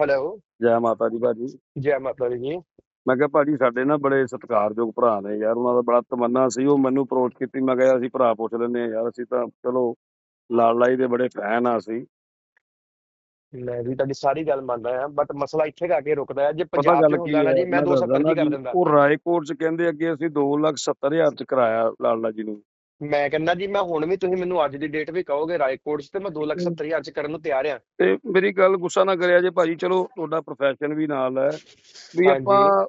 ਹੈਲੋ। ਜੈ ਮਾਤਾ ਦੀ ਭਾਜੀ ਜੈ। ਮਾਤਾ ਦੀ ਜੀ। ਮੈਂ ਕਿਹਾ ਭਾਜੀ ਸਾਡੇ ਨਾ ਬੜੇ ਸਤਿਕਾਰਯੋਗ ਭਰਾ ਨੇ ਯਾਰ ਉਹਨਾਂ ਦਾ ਬੜਾ ਤਮੰਨਾ ਸੀ ਉਹ ਮੈਨੂੰ ਅਪਰੋਚ ਕੀਤੀ ਮੈਂ ਕਿਹਾ ਅਸੀਂ ਭਰਾ ਪੁੱਛ ਲੈਂਦੇ ਆ ਯਾਰ ਅਸੀਂ ਤਾਂ ਚਲੋ ਲਾਲਾਈ ਦੇ ਬੜੇ ਫੈਨ ਆ ਅਸੀਂ। ਮੈਂ ਵੀ ਤੁਹਾਡੀ ਸਾਰੀ ਗੱਲ ਮੰਨਦਾ ਆ ਬਟ ਮਸਲਾ ਇੱਥੇ ਕਾ ਕੇ ਰੁਕਦਾ ਹੈ ਜੇ ਪੰਜਾਬ ਚ ਹੁੰਦਾ ਨਾ ਜੀ ਮੈਂ ਮੈਂ 270 ਦੱਸਦਾ ਦੀ ਕਰ ਦਿੰਦਾ। ਉਹ ਰਾਏਕੋਟ ਚ ਕਹਿੰਦੇ ਅੱਗੇ ਅਸੀਂ 270000 ਚ ਕਰਾਇਆ ਲਾਲਾ ਜੀ ਨੂੰ। ਮੈਂ ਕਹਿੰਦਾ ਜੀ ਮੈਂ ਹੁਣ ਵੀ ਤੁਸੀਂ ਮੈਨੂੰ ਅੱਜ ਦੀ ਡੇਟ ਵੀ ਕਹੋਗੇ ਰਾਏਕੋਟ 'ਚ ਤੇ ਮੈਂ 270000 ਚ ਕਰਨ ਨੂੰ ਤਿਆਰ ਆ ਤੇ ਮੇਰੀ ਗੱਲ ਗੁੱਸਾ ਨਾ ਕਰਿਆ ਜੇ ਭਾਜੀ ਚਲੋ ਤੁਹਾਡਾ ਪ੍ਰੋਫੈਸ਼ਨ ਵੀ ਨਾਲ ਹੈ। ਵੀ। ਆਪਾਂ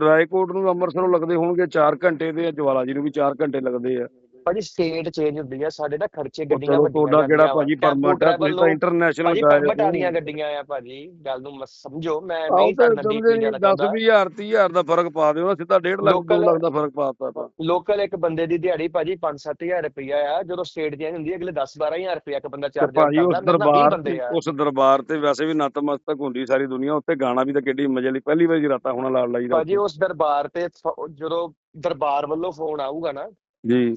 ਰਾਏਕੋਟ ਨੂੰ ਅੰਮ੍ਰਿਤਸਰੋਂ ਲੱਗਦੇ ਹੋਣਗੇ 4 ਘੰਟੇ ਤੇ ਜਵਾਲਾ ਜੀ ਨੂੰ ਵੀ 4 ਘੰਟੇ ਲੱਗਦੇ ਆ। ਭਾਜੀ ਸਟੇਟ ਚੇਂਜ ਹੁੰਦੀ ਆ ਸਾਡੇ ਤਾਂ ਖਰਚੇ ਗੱਡੀਆਂ ਚਲੋ ਵੱਡੀਆਂ ਤੁਹਾਡਾ ਕਿਹੜਾ। ਭਾਜੀ ਪਰਮਿਟ ਹੈ ਤੁਸੀਂ ਤਾਂ ਨੂੰ- ਇੰਟਰਨੈਸ਼ਨਲ ਜਾ ਰਹੇ ਪਰਮਿਟ ਹੋ ਵਾਲੀਆਂ ਗੱਡੀਆਂ ਆ ਭਾਜੀ ਗੱਲ ਨੂੰ ਸਮਝੋ ਮੈਂ ਨਹੀਂ ਤਾਂ ਨਹੀਂ ਜਾਣਾ 10 ਚਾਹੁੰਦਾ 20000 30000 ਦਾ ਫ਼ਰਕ ਪਾ ਦਿਓ ਨਾ ਸਿੱਧਾ 1.5 ਲੱਖ 2 Local- ਲੱਖ ਦਾ ਫ਼ਰਕ ਪਾਤਾ ਤਾਂ ਲੋਕਲ ਇੱਕ ਬੰਦੇ ਦੀ ਦਿਹਾੜੀ ਭਾਜੀ 5-7000 ਰੁਪਇਆ ਆ ਜਦੋਂ ਸਟੇਟ ਚੇਂਜ ਹੁੰਦੀ ਹੈ ਅਗਲੇ 10-12000 ਰੁਪਇਆ ਇੱਕ ਬੰਦਾ ਤੇ ਚਾਰਜ ਭਾਜੀ ਉਸ ਕਰਦਾ 20 ਦਰਬਾਰ ਤੇ ਉਸ ਦਰਬਾਰ ਤੇ ਵੈਸੇ ਵੀ ਨਤਮਸਤਕ ਹੁੰਦੀ ਸਾਰੀ ਦੁਨੀਆ ਉੱਤੇ ਗਾਣਾ ਵੀ ਤਾਂ ਕਿੱਡੀ ਮਜ਼ੇ ਲਈ ਪਹਿਲੀ ਵਾਰ ਜਰਾਤਾ ਹੋਣਾ ਲਾਲ ਲਾਈ ਦਾ ਭਾਜੀ ਉਸ ਦਰਬਾਰ ਤੇ ਜਦੋਂ ਦਰਬਾਰ ਵੱਲੋਂ ਫੋਨ ਆਊਗਾ ਨਾ ਜੀ।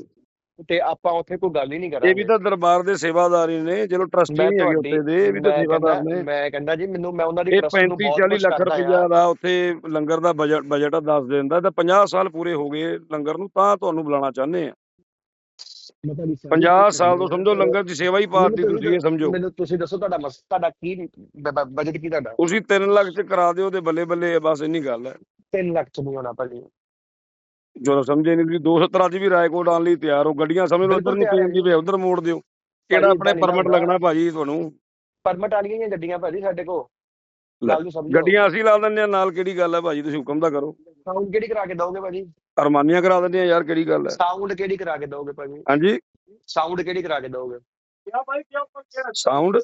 ਤੇ ਆਪਾਂ ਉੱਥੇ ਕੋਈ ਗੱਲ ਹੀ ਨਹੀਂ ਇਹ ਵੀ ਕਰਾਂਗੇ। ਤਾਂ ਦਰਬਾਰ ਦੇ ਸੇਵਾਦਾਰੀ ਨੇ ਚਲੋ ਟਰਸਟੀ ਨਹੀਂ ਹੈਗੇ ਉੱਤੇ ਦੇ ਇਹ ਵੀ ਤਾਂ ਸੇਵਾਦਾਰ ਨੇ। ਮੈਂ ਕਹਿੰਦਾ ਜੀ ਮੈਨੂੰ ਮੈਂ ਉਹਨਾਂ ਦੀ trust ਨੂੰ 35 ਬਹੁਤ 40 ਕੁਛ ਲੱਖ ਕਰਦਾ ਰੁਪਇਆ ਦਾ ਉੱਥੇ ਲੰਗਰ ਦਾ ਬਜਟ ਬਜਟ ਦੱਸ ਦਿੰਦਾ ਤਾਂ 50 ਸਾਲ ਪੂਰੇ ਹੋ ਗਏ ਲੰਗਰ ਨੂੰ ਤਾਂ ਤੁਹਾਨੂੰ ਬੁਲਾਉਣਾ ਚਾਹੁੰਦੇ ਆ। ਮੈਂ ਤੁਹਾਡੀ ਸਾਰੀ 50 ਗੱਲ ਸਾਲ ਤੋਂ। ਸਮਝੋ ਲੰਗਰ ਦੀ ਸੇਵਾ ਹੀ ਪਾਤੀ ਤੁਸੀਂ ਇਹ ਸਮਝੋ। ਮੈਨੂੰ ਤੁਸੀਂ ਦੱਸੋ ਤੁਹਾਡਾ ਤੁਹਾਡਾ ਕੀ ਬਜਟ ਕੀ ਤੁਹਾਡਾ? ਤੁਸੀਂ 3 ਲੱਖ ਚ ਕਰਾ ਦਿਓ ਤੇ ਬੱਲੇ ਬੱਲੇ ਬਸ ਇੰਨੀ ਗੱਲ ਹੈ। 3 ਲੱਖ ਚ ਨਹੀਂ ਹੋਣਾ ਭਾਜੀ। ਜਦੋਂ ਸਮਝੇ ਨਹੀਂ ਤੁਸੀਂ 270 ਅੱਜ ਵੀ ਰਾਏਕੋਟ ਆਉਣ ਲਈ ਤਿਆਰ ਹੋ ਗੱਡੀਆਂ ਸਮਝ ਲਓ ਇੱਧਰ ਬਿਲਕੁਲ ਨੂੰ ਤਿਆਰ ਤੇਲ ਦੀ ਵੇ ਉਧਰ ਮੋੜ ਦਿਓ। ਕਿਹੜਾ ਆਪਣੇ ਪਰਮਿਟ। ਲੱਗਣਾ ਭਾਜੀ ਤੁਹਾਨੂੰ? ਪਰਮਿਟ ਵਾਲੀਆਂ ਹੀ ਗੱਡੀਆਂ ਭਾਜੀ ਸਾਡੇ ਕੋਲ। ਗੱਡੀਆਂ ਅਸੀਂ ਲਾ ਦਿੰਦੇ ਆ ਨਾਲ ਕਿਹੜੀ ਗੱਲ ਹੈ ਭਾਜੀ ਤੁਸੀਂ ਹੁਕਮ ਤਾਂ ਕਰੋ। ਸਾਊਂਡ ਕਿਹੜੀ ਕਰਾ ਕੇ ਦੋਗੇ ਭਾਜੀ? ਅਰਮਾਨੀਆਂ ਕਰਾ ਦਿੰਦੇ ਆ ਯਾਰ ਕਿਹੜੀ ਗੱਲ ਹੈ ਸਾਊਂਡ ਕਿਹੜੀ ਕਰਾ ਕੇ ਦੋਗੇ ਭਾਜੀ? ਹਾਂਜੀ? ਸਾਊਂਡ ਕਿਹੜੀ ਕਰਾ ਕੇ ਦੋਗੇ ਸਾਊਂਡ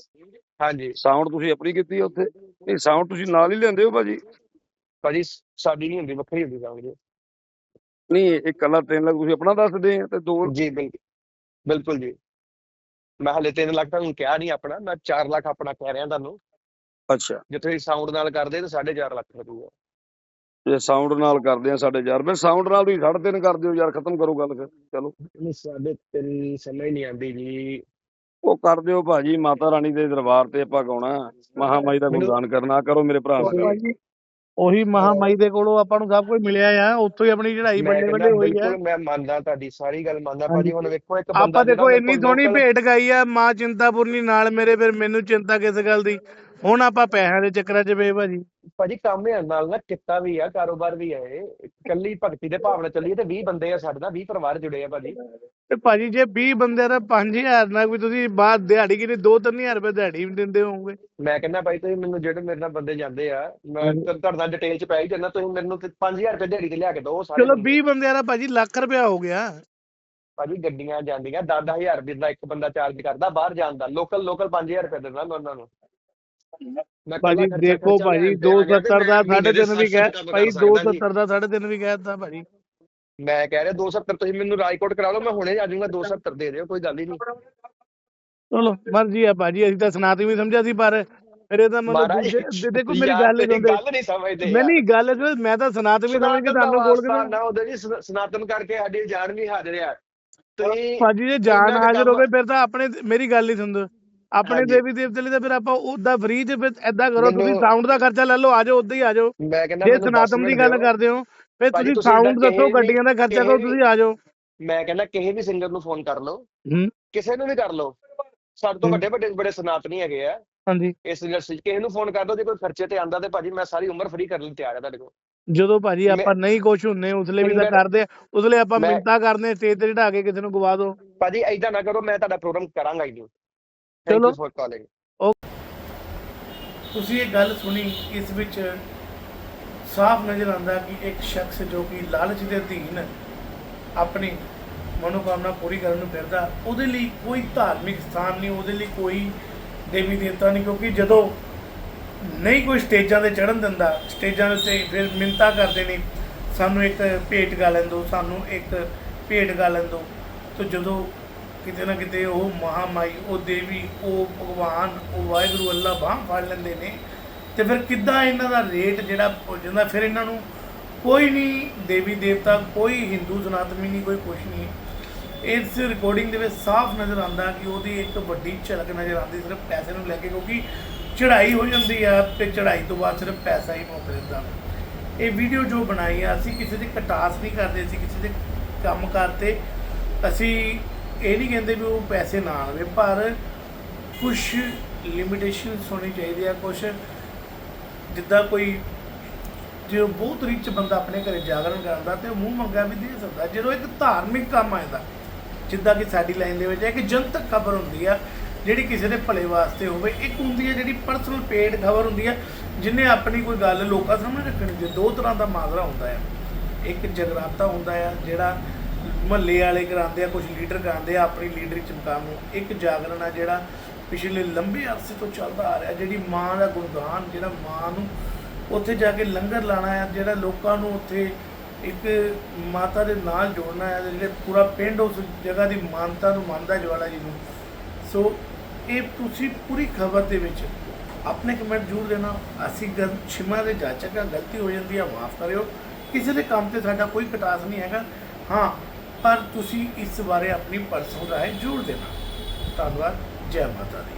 ਹਾਂਜੀ। ਸਾਊਂਡ ਤੁਸੀਂ ਆਪਣੀ ਕੀਤੀ ਹੈ ਉੱਥੇ। ਨਹੀਂ ਸਾਊਂਡ ਤੁਸੀਂ ਨਾਲ ਹੀ ਲੈਂਦੇ ਹੋ ਭਾਜੀ। ਭਾਜੀ ਸਾਡੀ ਨਹੀਂ ਹੁੰਦੀ ਵੱਖਰੀ ਹੁੰਦੀ ਸਾਊਂਡ ਨਹੀਂ ਇਹ ਇਕੱਲਾ 3 ਲੱਖ ਤੁਸੀਂ ਆਪਣਾ ਦੱਸਦੇ ਆ ਤੇ ਦੋ ਜੀ ਬਿਲਕੁਲ ਬਿਲਕੁਲ ਜੀ। ਮੈਂ ਹਲੇ 3 ਲੱਖ ਤੁਹਾਨੂੰ ਕਿਹਾ ਨਹੀਂ ਆਪਣਾ ਮੈਂ 4 ਲੱਖ ਆਪਣਾ ਕਹਿ ਰਿਹਾ ਤੁਹਾਨੂੰ। ਅੱਛਾ। ਜੇ ਤੁਸੀਂ ਸਾਊਂਡ ਨਾਲ ਕਰਦੇ ਤਾਂ 4.5 ਲੱਖ ਰੁਪਏ ਜੇ ਸਾਊਂਡ ਨਾਲ ਕਰਦੇ ਆ 4.5 ਫਿਰ ਸਾਊਂਡ ਨਾਲ ਤੁਸੀਂ 3.5 ਕਰ ਦਿਓ ਯਾਰ ਖਤਮ ਕਰੋ ਗੱਲ ਫਿਰ ਚਲੋ। ਨਹੀਂ ਸਾਡੇ ਤਿੰਨ ਸਮਝ ਨਹੀਂ ਆਉਂਦੀ ਜੀ। ਉਹ ਕਰ ਦਿਓ ਭਾਜੀ ਮਾਤਾ ਰਾਣੀ ਦੇ ਦਰਬਾਰ ਤੇ ਆਪਾਂ ਗਾਉਣਾ। ਮਹਾਮਾਈ ਦਾ ਗੁਣਗਾਨ ਕਰਨਾ ਕਰੋ ਮੇਰੇ ਭਰਾ ਨਾਲ ਉਹੀ ਮਹਾਮਾਈ ਦੇ ਕੋਲੋਂ ਆਪਾਂ ਨੂੰ ਸਭ ਕੁਝ ਮਿਲਿਆ ਆ ਉੱਥੋਂ ਹੀ ਆਪਣੀ ਚੜ੍ਹਾਈ ਮੈਂ ਕਹਿੰਦਾ ਬੱਲੇ ਹੋਈ ਆ। ਬਿਲਕੁਲ ਮੈਂ ਮੰਨਦਾ ਤੁਹਾਡੀ ਸਾਰੀ ਗੱਲ ਮੰਨਦਾ। ਹਾਂਜੀ। ਭਾਜੀ ਹੁਣ ਵੇਖੋ ਇੱਕ ਬੰਦਾ ਆਪਾਂ ਦੇਖੋ ਇੰਨੀ ਸੋਹਣੀ ਭੇਟ ਗਾਈ ਆ ਮਾਂ ਚਿੰਤਾਪੁਰਨੀ ਨਾਲ ਮੇਰੇ ਫਿਰ ਮੈਨੂੰ ਚਿੰਤਾ ਕਿਸ ਗੱਲ ਦੀ? ਹੁਣ ਆਪਾਂ ਪੈਸਿਆਂ ਦੇ ਚੱਕਰਾਂ 'ਚ ਪਏ ਭਾਜੀ। ਭਾਜੀ ਕੰਮ ਹੈ ਨਾਲ ਨਾ ਕਿੱਤਾ ਵੀ ਆ ਕਾਰੋਬਾਰ ਵੀ ਹੈ ਇਹ। ਇਕੱਲੀ ਭਗਤੀ ਦੇ ਭਾਵਨਾ ਚੱਲੀਏ ਤੇ 20 ਬੰਦੇ ਆ ਸਾਡੇ ਨਾਲ 20 ਪਰਿਵਾਰ ਜੁੜੇ ਆ ਭਾਜੀ। ਤੇ ਭਾਜੀ ਜੇ 20 ਬੰਦਿਆਂ ਦਾ 5000 ਨਾਲ ਵੀ ਤੁਸੀਂ ਬਾਅਦ ਦਿਹਾੜੀ ਕਿਤੇ 2-3000 ਰੁਪਏ ਦਿਹਾੜੀ ਵੀ ਦਿੰਦੇ ਹੋਵੋਗੇ। ਮੈਂ ਕਹਿੰਦਾ ਭਾਈ ਤੁਸੀਂ ਮੈਨੂੰ ਜਿਹੜੇ ਮੇਰੇ ਨਾਲ ਬੰਦੇ ਜਾਂਦੇ ਆ ਮੈਂ ਤੁਹਾ- ਤੁਹਾਡੇ ਨਾਲ ਡਿਟੇਲ ਚ ਪੈ ਹੀ ਜਾਂਦਾ ਤੁਸੀਂ ਮੈਨੂੰ ਤੇ 5000 ਰੁਪਏ ਦਿਹਾੜੀ ਤੇ ਲਿਆ ਕੇ ਦਿਓ ਸਾਰੇ ਚਲੋ ਬੰਦੇ। 20 ਬੰਦਿਆਂ ਦਾ ਭਾਜੀ ਲੱਖ ਰੁਪਇਆ ਹੋ ਗਿਆ। ਭਾਜੀ ਗੱਡੀਆਂ ਜਾਂਦੀਆਂ 10000 ਰੁਪਏ ਦਾ ਇੱਕ ਬੰਦਾ ਚਾਰਜ ਕਰਦਾ ਬਾਹਰ ਜਾਣ ਦਾ ਲੋਕਲ ਲੋਕਲ 5000 ਰੁਪਏ ਦਿੰਦਾ ਮੈਂ ਉਹਨਾਂ ਨੂੰ। ਭਾਜੀ ਦੇਖੋ ਭਾਜੀ ਲੈਣ ਤੇ ਆ ਗਿਆ ਵੀ 270 ਦਾ ਮੈਂ ਮਹੀਨੇ ਦੇ 3.5 ਵੀ ਕਰ ਭਾਈ ਸਕਦਾ ਜੀ। 270 ਦਾ 3.5 ਵੀ ਕਹਿ ਦਿੱਤਾ ਭਾਜੀ। ਮੈਂ ਕਹਿ ਰਿਹਾ 270 ਤੁਸੀਂ ਮੈਨੂੰ ਰਾਈਕੋਟ ਕਰਾ ਲਓ ਮੈਂ ਹੁਣੇ ਆ ਜਾਊਂਗਾ 270 ਦੇ ਦਿਓ ਕੋਈ ਗੱਲ ਹੀ ਨਹੀਂ ਚਲੋ ਮਰਜ਼ੀ ਆ ਭਾਜੀ ਅਸੀਂ ਤਾਂ ਸਨਾਤਨ ਵੀ ਸਮਝਿਆ ਸੀ ਪਰ ਫਿਰ ਇਹ ਤਾਂ ਮਤਲਬ ਦੇਖੋ ਮੇਰੀ ਗੱਲ ਸੁਣਦੇ ਗੱਲ ਨਹੀਂ ਸਮਝਦੇ ਮੈਂ। ਨਹੀਂ ਗੱਲ ਮੈਂ ਤਾਂ ਸਨਾਤਨ ਵੀ ਸਮਝ ਕੇ ਤੁਹਾਨੂੰ ਬੋਲ ਕੇ ਨਾ ਉਹਦੇ ਜੀ ਸਨ- ਸਨਾਤਨ ਕਰਕੇ ਸਾਡੀ ਜਾਨ ਵੀ ਹਾਜ਼ਰ ਆ ਤੁਸੀਂ ਭਾਜੀ ਜੇ ਜਾਨ ਹਾਜ਼ਰ ਹੋਵੇ ਫਿਰ ਤਾਂ ਆਪਣੇ ਮੇਰੀ ਗੱਲ ਨਹੀਂ ਸੁਣਦੇ ਆਪਣੇ। ਦੇਵੀ ਦੇਵਤੇ ਲਈ ਤਾਂ ਫਿਰ ਆਪਾਂ ਉਹਦਾ ਫ੍ਰੀ ਚ ਫਿਰ ਏਦਾਂ ਕਰੋ ਤੁਸੀਂ ਸਾਊਂਡ ਦਾ ਖਰਚਾ ਲੈ ਲਓ ਆਜੋ ਉਦਾਂ ਹੀ ਆਜੋ ਜੇ ਸਨਾਤਨ ਦੀ ਗੱਲ। ਕਰਦੇ ਹੋ ਭਾਜੀ, ਤੁਸੀਂ ਤੁਸੀਂ ਸਾਊਂਡ ਏਦਾਂ ਦੱਸੋ ਕਿਸੇ ਗੱਡੀਆਂ ਦਾ ਖਰਚਾ ਕਰੋ ਕਿਸੇ ਤੁਸੀਂ ਆਜੋ ਮੈਂ ਕਹਿੰਦਾ ਕਿਸੇ ਵੀ ਸਿੰਗਰ ਨੂੰ ਫੋਨ ਕਰ ਲਓ। ਹੂੰ। ਕਿਸੇ ਨੂੰ ਵੀ ਕਰ ਲਓ। ਸਾਡੇ ਤੋਂ ਹੂੰ। ਵੱਡੇ ਵੱਡੇ ਬੜੇ ਸਨਾਤਨੀ ਹੈਗੇ ਆ। ਹਾਂਜੀ। ਇਸ ਇੰਡਸਟਰੀ 'ਚ ਕਿਸੇ ਨੂੰ ਫੋਨ ਕਰ ਦਿਓ ਜੇ ਕੋਈ ਖਰਚੇ ਤੇ ਆਂਦਾ ਤੇ ਭਾਜੀ ਮੈਂ ਸਾਰੀ ਉਮਰ ਫ੍ਰੀ ਕਰਨ ਲਈ ਤਿਆਰ ਆ ਤੁਹਾਡੇ ਕੋਲ। ਜਦੋਂ ਭਾਜੀ ਮੈਂ- ਆਪਾਂ ਨਹੀਂ ਕੁਛ ਹੁੰਨੇ ਉਸਲੇ ਵੀ ਤਾਂ ਮੈਂ- ਕਰਦੇ ਆ ਉਸਲੇ ਆਪਾਂ ਮੈਂ- ਮਿੰਤਾ ਕਰਦੇ ਸਟੇਜ ਤੇ ਚੜਾ ਕੇ ਕਿਸੇ ਨੂੰ ਗਵਾ ਦਿਓ ਭਾਜੀ ਐਦਾਂ ਨਾ ਕਰੋ ਮੈਂ ਤੁਹਾਡਾ ਪ੍ਰੋਗਰਾਮ ਕਰਾਂਗਾ ਹੀ ਨਹੀਂ। ਚਲੋ। ਥੈਂਕ ਯੂ ਫॉर ਕਾਲਿੰਗ ਤੁਸੀਂ ਇਹ ਗੱਲ ਸੁਣੀ ਇਸ ਵਿੱਚ ਸਾਫ਼ ਨਜ਼ਰ ਆਉਂਦਾ ਕਿ ਇੱਕ ਸ਼ਖਸ ਜੋ ਕਿ ਲਾਲਚ ਦੇ ਅਧੀਨ ਆਪਣੀ ਮਨੋਕਾਮਨਾ ਪੂਰੀ ਕਰਨ ਨੂੰ ਫਿਰਦਾ, ਉਹਦੇ ਲਈ ਕੋਈ ਧਾਰਮਿਕ ਸਥਾਨ ਨਹੀਂ, ਉਹਦੇ ਲਈ ਕੋਈ ਦੇਵੀ ਦੇਵਤਾ ਨਹੀਂ, ਕਿਉਂਕਿ ਜਦੋਂ ਨਹੀਂ ਕੋਈ ਸਟੇਜਾਂ ਤੇ ਚੜਨ ਦਿੰਦਾ, ਸਟੇਜਾਂ ਦੇ ਉੱਤੇ ਫਿਰ ਮਿੰਤਾ ਕਰਦੇ ਨੇ, ਸਾਨੂੰ ਇੱਕ ਭੇਟ ਗਾ ਲੈਣ ਦਿਓ, ਸਾਨੂੰ ਇੱਕ ਭੇਟ ਗਾ ਲੈਣ ਦਿਓ, ਤੇ ਜਦੋਂ ਕਿਤੇ ਨਾ ਕਿਤੇ ਉਹ ਮਹਾਮਾਈ, ਉਹ ਦੇਵੀ, ਉਹ ਭਗਵਾਨ, ਉਹ ਵਾਹਿਗੁਰੂ ਅੱਲਾ ਬਾਹ ਫੜ ਲੈਂਦੇ ਨੇ ਤੇ ਫਿਰ ਕਿੱਦਾਂ ਇਹਨਾਂ ਦਾ ਰੇਟ ਜਿਹੜਾ ਪੁੱਜ ਜਾਂਦਾ, ਫਿਰ ਇਹਨਾਂ ਨੂੰ ਕੋਈ ਨਹੀਂ ਦੇਵੀ ਦੇਵਤਾ, ਕੋਈ ਹਿੰਦੂ ਸਨਾਤਨੀ ਨਹੀਂ, ਕੋਈ ਕੁਛ ਨਹੀਂ। ਇਸ ਰਿਕਾਰਡਿੰਗ ਦੇ ਵਿੱਚ ਸਾਫ਼ ਨਜ਼ਰ ਆਉਂਦਾ ਕਿ ਉਹਦੀ ਇੱਕ ਵੱਡੀ ਝਲਕ ਨਜ਼ਰ ਆਉਂਦੀ, ਸਿਰਫ ਪੈਸੇ ਨੂੰ ਲੈ ਕੇ, ਕਿਉਂਕਿ ਚੜ੍ਹਾਈ ਹੋ ਜਾਂਦੀ ਆ ਤੇ ਚੜ੍ਹਾਈ ਤੋਂ ਬਾਅਦ ਸਿਰਫ ਪੈਸਾ ਹੀ ਮੁੱਕ ਜਾਂਦਾ। ਇਹ ਵੀਡੀਓ ਜੋ ਬਣਾਈ ਆ, ਅਸੀਂ ਕਿਸੇ ਦੀ ਕਟਾਸ ਨਹੀਂ ਕਰਦੇ, ਅਸੀਂ ਕਿਸੇ ਦੇ ਕੰਮ ਕਰਤੇ ਅਸੀਂ ਇਹ ਨਹੀਂ ਕਹਿੰਦੇ ਵੀ ਉਹ ਪੈਸੇ ਨਾ ਆਵੇ, ਪਰ ਕੁਝ ਲਿਮਿਟੇਸ਼ਨਸ ਹੋਣੀ ਚਾਹੀਦੀ ਆ ਕੁਝ ਜਿੱਦਾਂ ਕੋਈ ਜੇ ਬਹੁਤ ਰਿਚ ਬੰਦਾ ਆਪਣੇ ਘਰੇ ਜਾਗਰਣ ਕਰਦਾ ਤੇ ਉਹ ਮੂੰਹ ਮੰਗਾ ਵੀ ਦੇ ਸਕਦਾ। ਜਦੋਂ ਇੱਕ ਧਾਰਮਿਕ ਕੰਮ ਆਇਦਾ ਜਿੱਦਾਂ ਕਿ ਸਾਡੀ ਲਾਈਨ ਦੇ ਵਿੱਚ ਇੱਕ ਜਨਤਕ ਖਬਰ ਹੁੰਦੀ ਆ, ਜਿਹੜੀ ਕਿਸੇ ਦੇ ਭਲੇ ਵਾਸਤੇ ਹੋਵੇ, ਇੱਕ ਹੁੰਦੀ ਹੈ ਜਿਹੜੀ ਪਰਸਨਲ ਪੇਡ ਖਬਰ ਹੁੰਦੀ ਆ, ਜਿਨੇ ਆਪਣੀ ਕੋਈ ਗੱਲ ਲੋਕਾਂ ਸਾਹਮਣੇ ਰੱਖਣੀ ਜੇ ਦੋ ਤਰ੍ਹਾਂ ਦਾ ਮਾਜਰਾ ਹੁੰਦਾ ਆ। ਇੱਕ ਜਗਰਾਤਾ ਹੁੰਦਾ ਆ, ਜਿਹੜਾ ਮਹੱਲੇ ਵਾਲੇ ਕਰਾਉਂਦੇ ਆ ਕੁਝ ਲੀਡਰ ਕਰਾਉਂਦੇ ਆ, ਆਪਣੀ ਲੀਡਰੀ ਚਮਕਾਉਣ ਨੂੰ। ਇੱਕ ਜਾਗਰਣ ਆ ਜਿਹੜਾ ਪਿਛਲੇ ਲੰਬੇ ਅਰਸੇ ਤੋਂ ਚੱਲਦਾ ਆ ਰਿਹਾ, ਜਿਹੜੀ ਮਾਂ ਦਾ ਗੁਣਗਾਨ, ਜਿਹੜਾ ਮਾਂ ਨੂੰ ਉੱਥੇ ਜਾ ਕੇ ਲੰਗਰ ਲਾਣਾ ਹੈ ਜਿਹੜਾ ਲੋਕਾਂ ਨੂੰ ਉੱਥੇ ਇੱਕ ਮਾਤਾ ਦੇ ਨਾਲ ਜੋੜਨਾ ਹੈ ਜਿਹੜੇ ਪੂਰਾ ਪਿੰਡ ਉਸ ਜਗ੍ਹਾ ਦੀ ਮਾਨਤਾ ਨੂੰ ਮੰਨਦਾ ਜਵਾਲਾ ਜੀ ਨੂੰ। ਸੋ ਇਹ ਤੁਸੀਂ ਪੂਰੀ ਖਬਰ ਦੇ ਵਿੱਚ ਆਪਣੇ ਕਮੈਂਟ ਜ਼ਰੂਰ ਦੇਣਾ। ਅਸੀਂ ਗਲ, ਛਿਮਾ ਦੇ ਜਾਚਕ ਆ, ਗਲਤੀ ਹੋ ਜਾਂਦੀ ਆ, ਮਾਫ ਕਰਿਓ। ਕਿਸੇ ਦੇ ਕੰਮ ਤੇ ਸਾਡਾ ਕੋਈ ਕਟਾਸ ਨਹੀਂ ਹੈਗਾ। ਹਾਂ, ਪਰ ਤੁਸੀਂ ਇਸ ਬਾਰੇ ਆਪਣੀ ਪਰਸੋਂ ਰਾਏ ਜ਼ਰੂਰ ਦੇਣਾ। ਧੰਨਵਾਦ। ਜੈ ਮਾਤਾ ਦੀ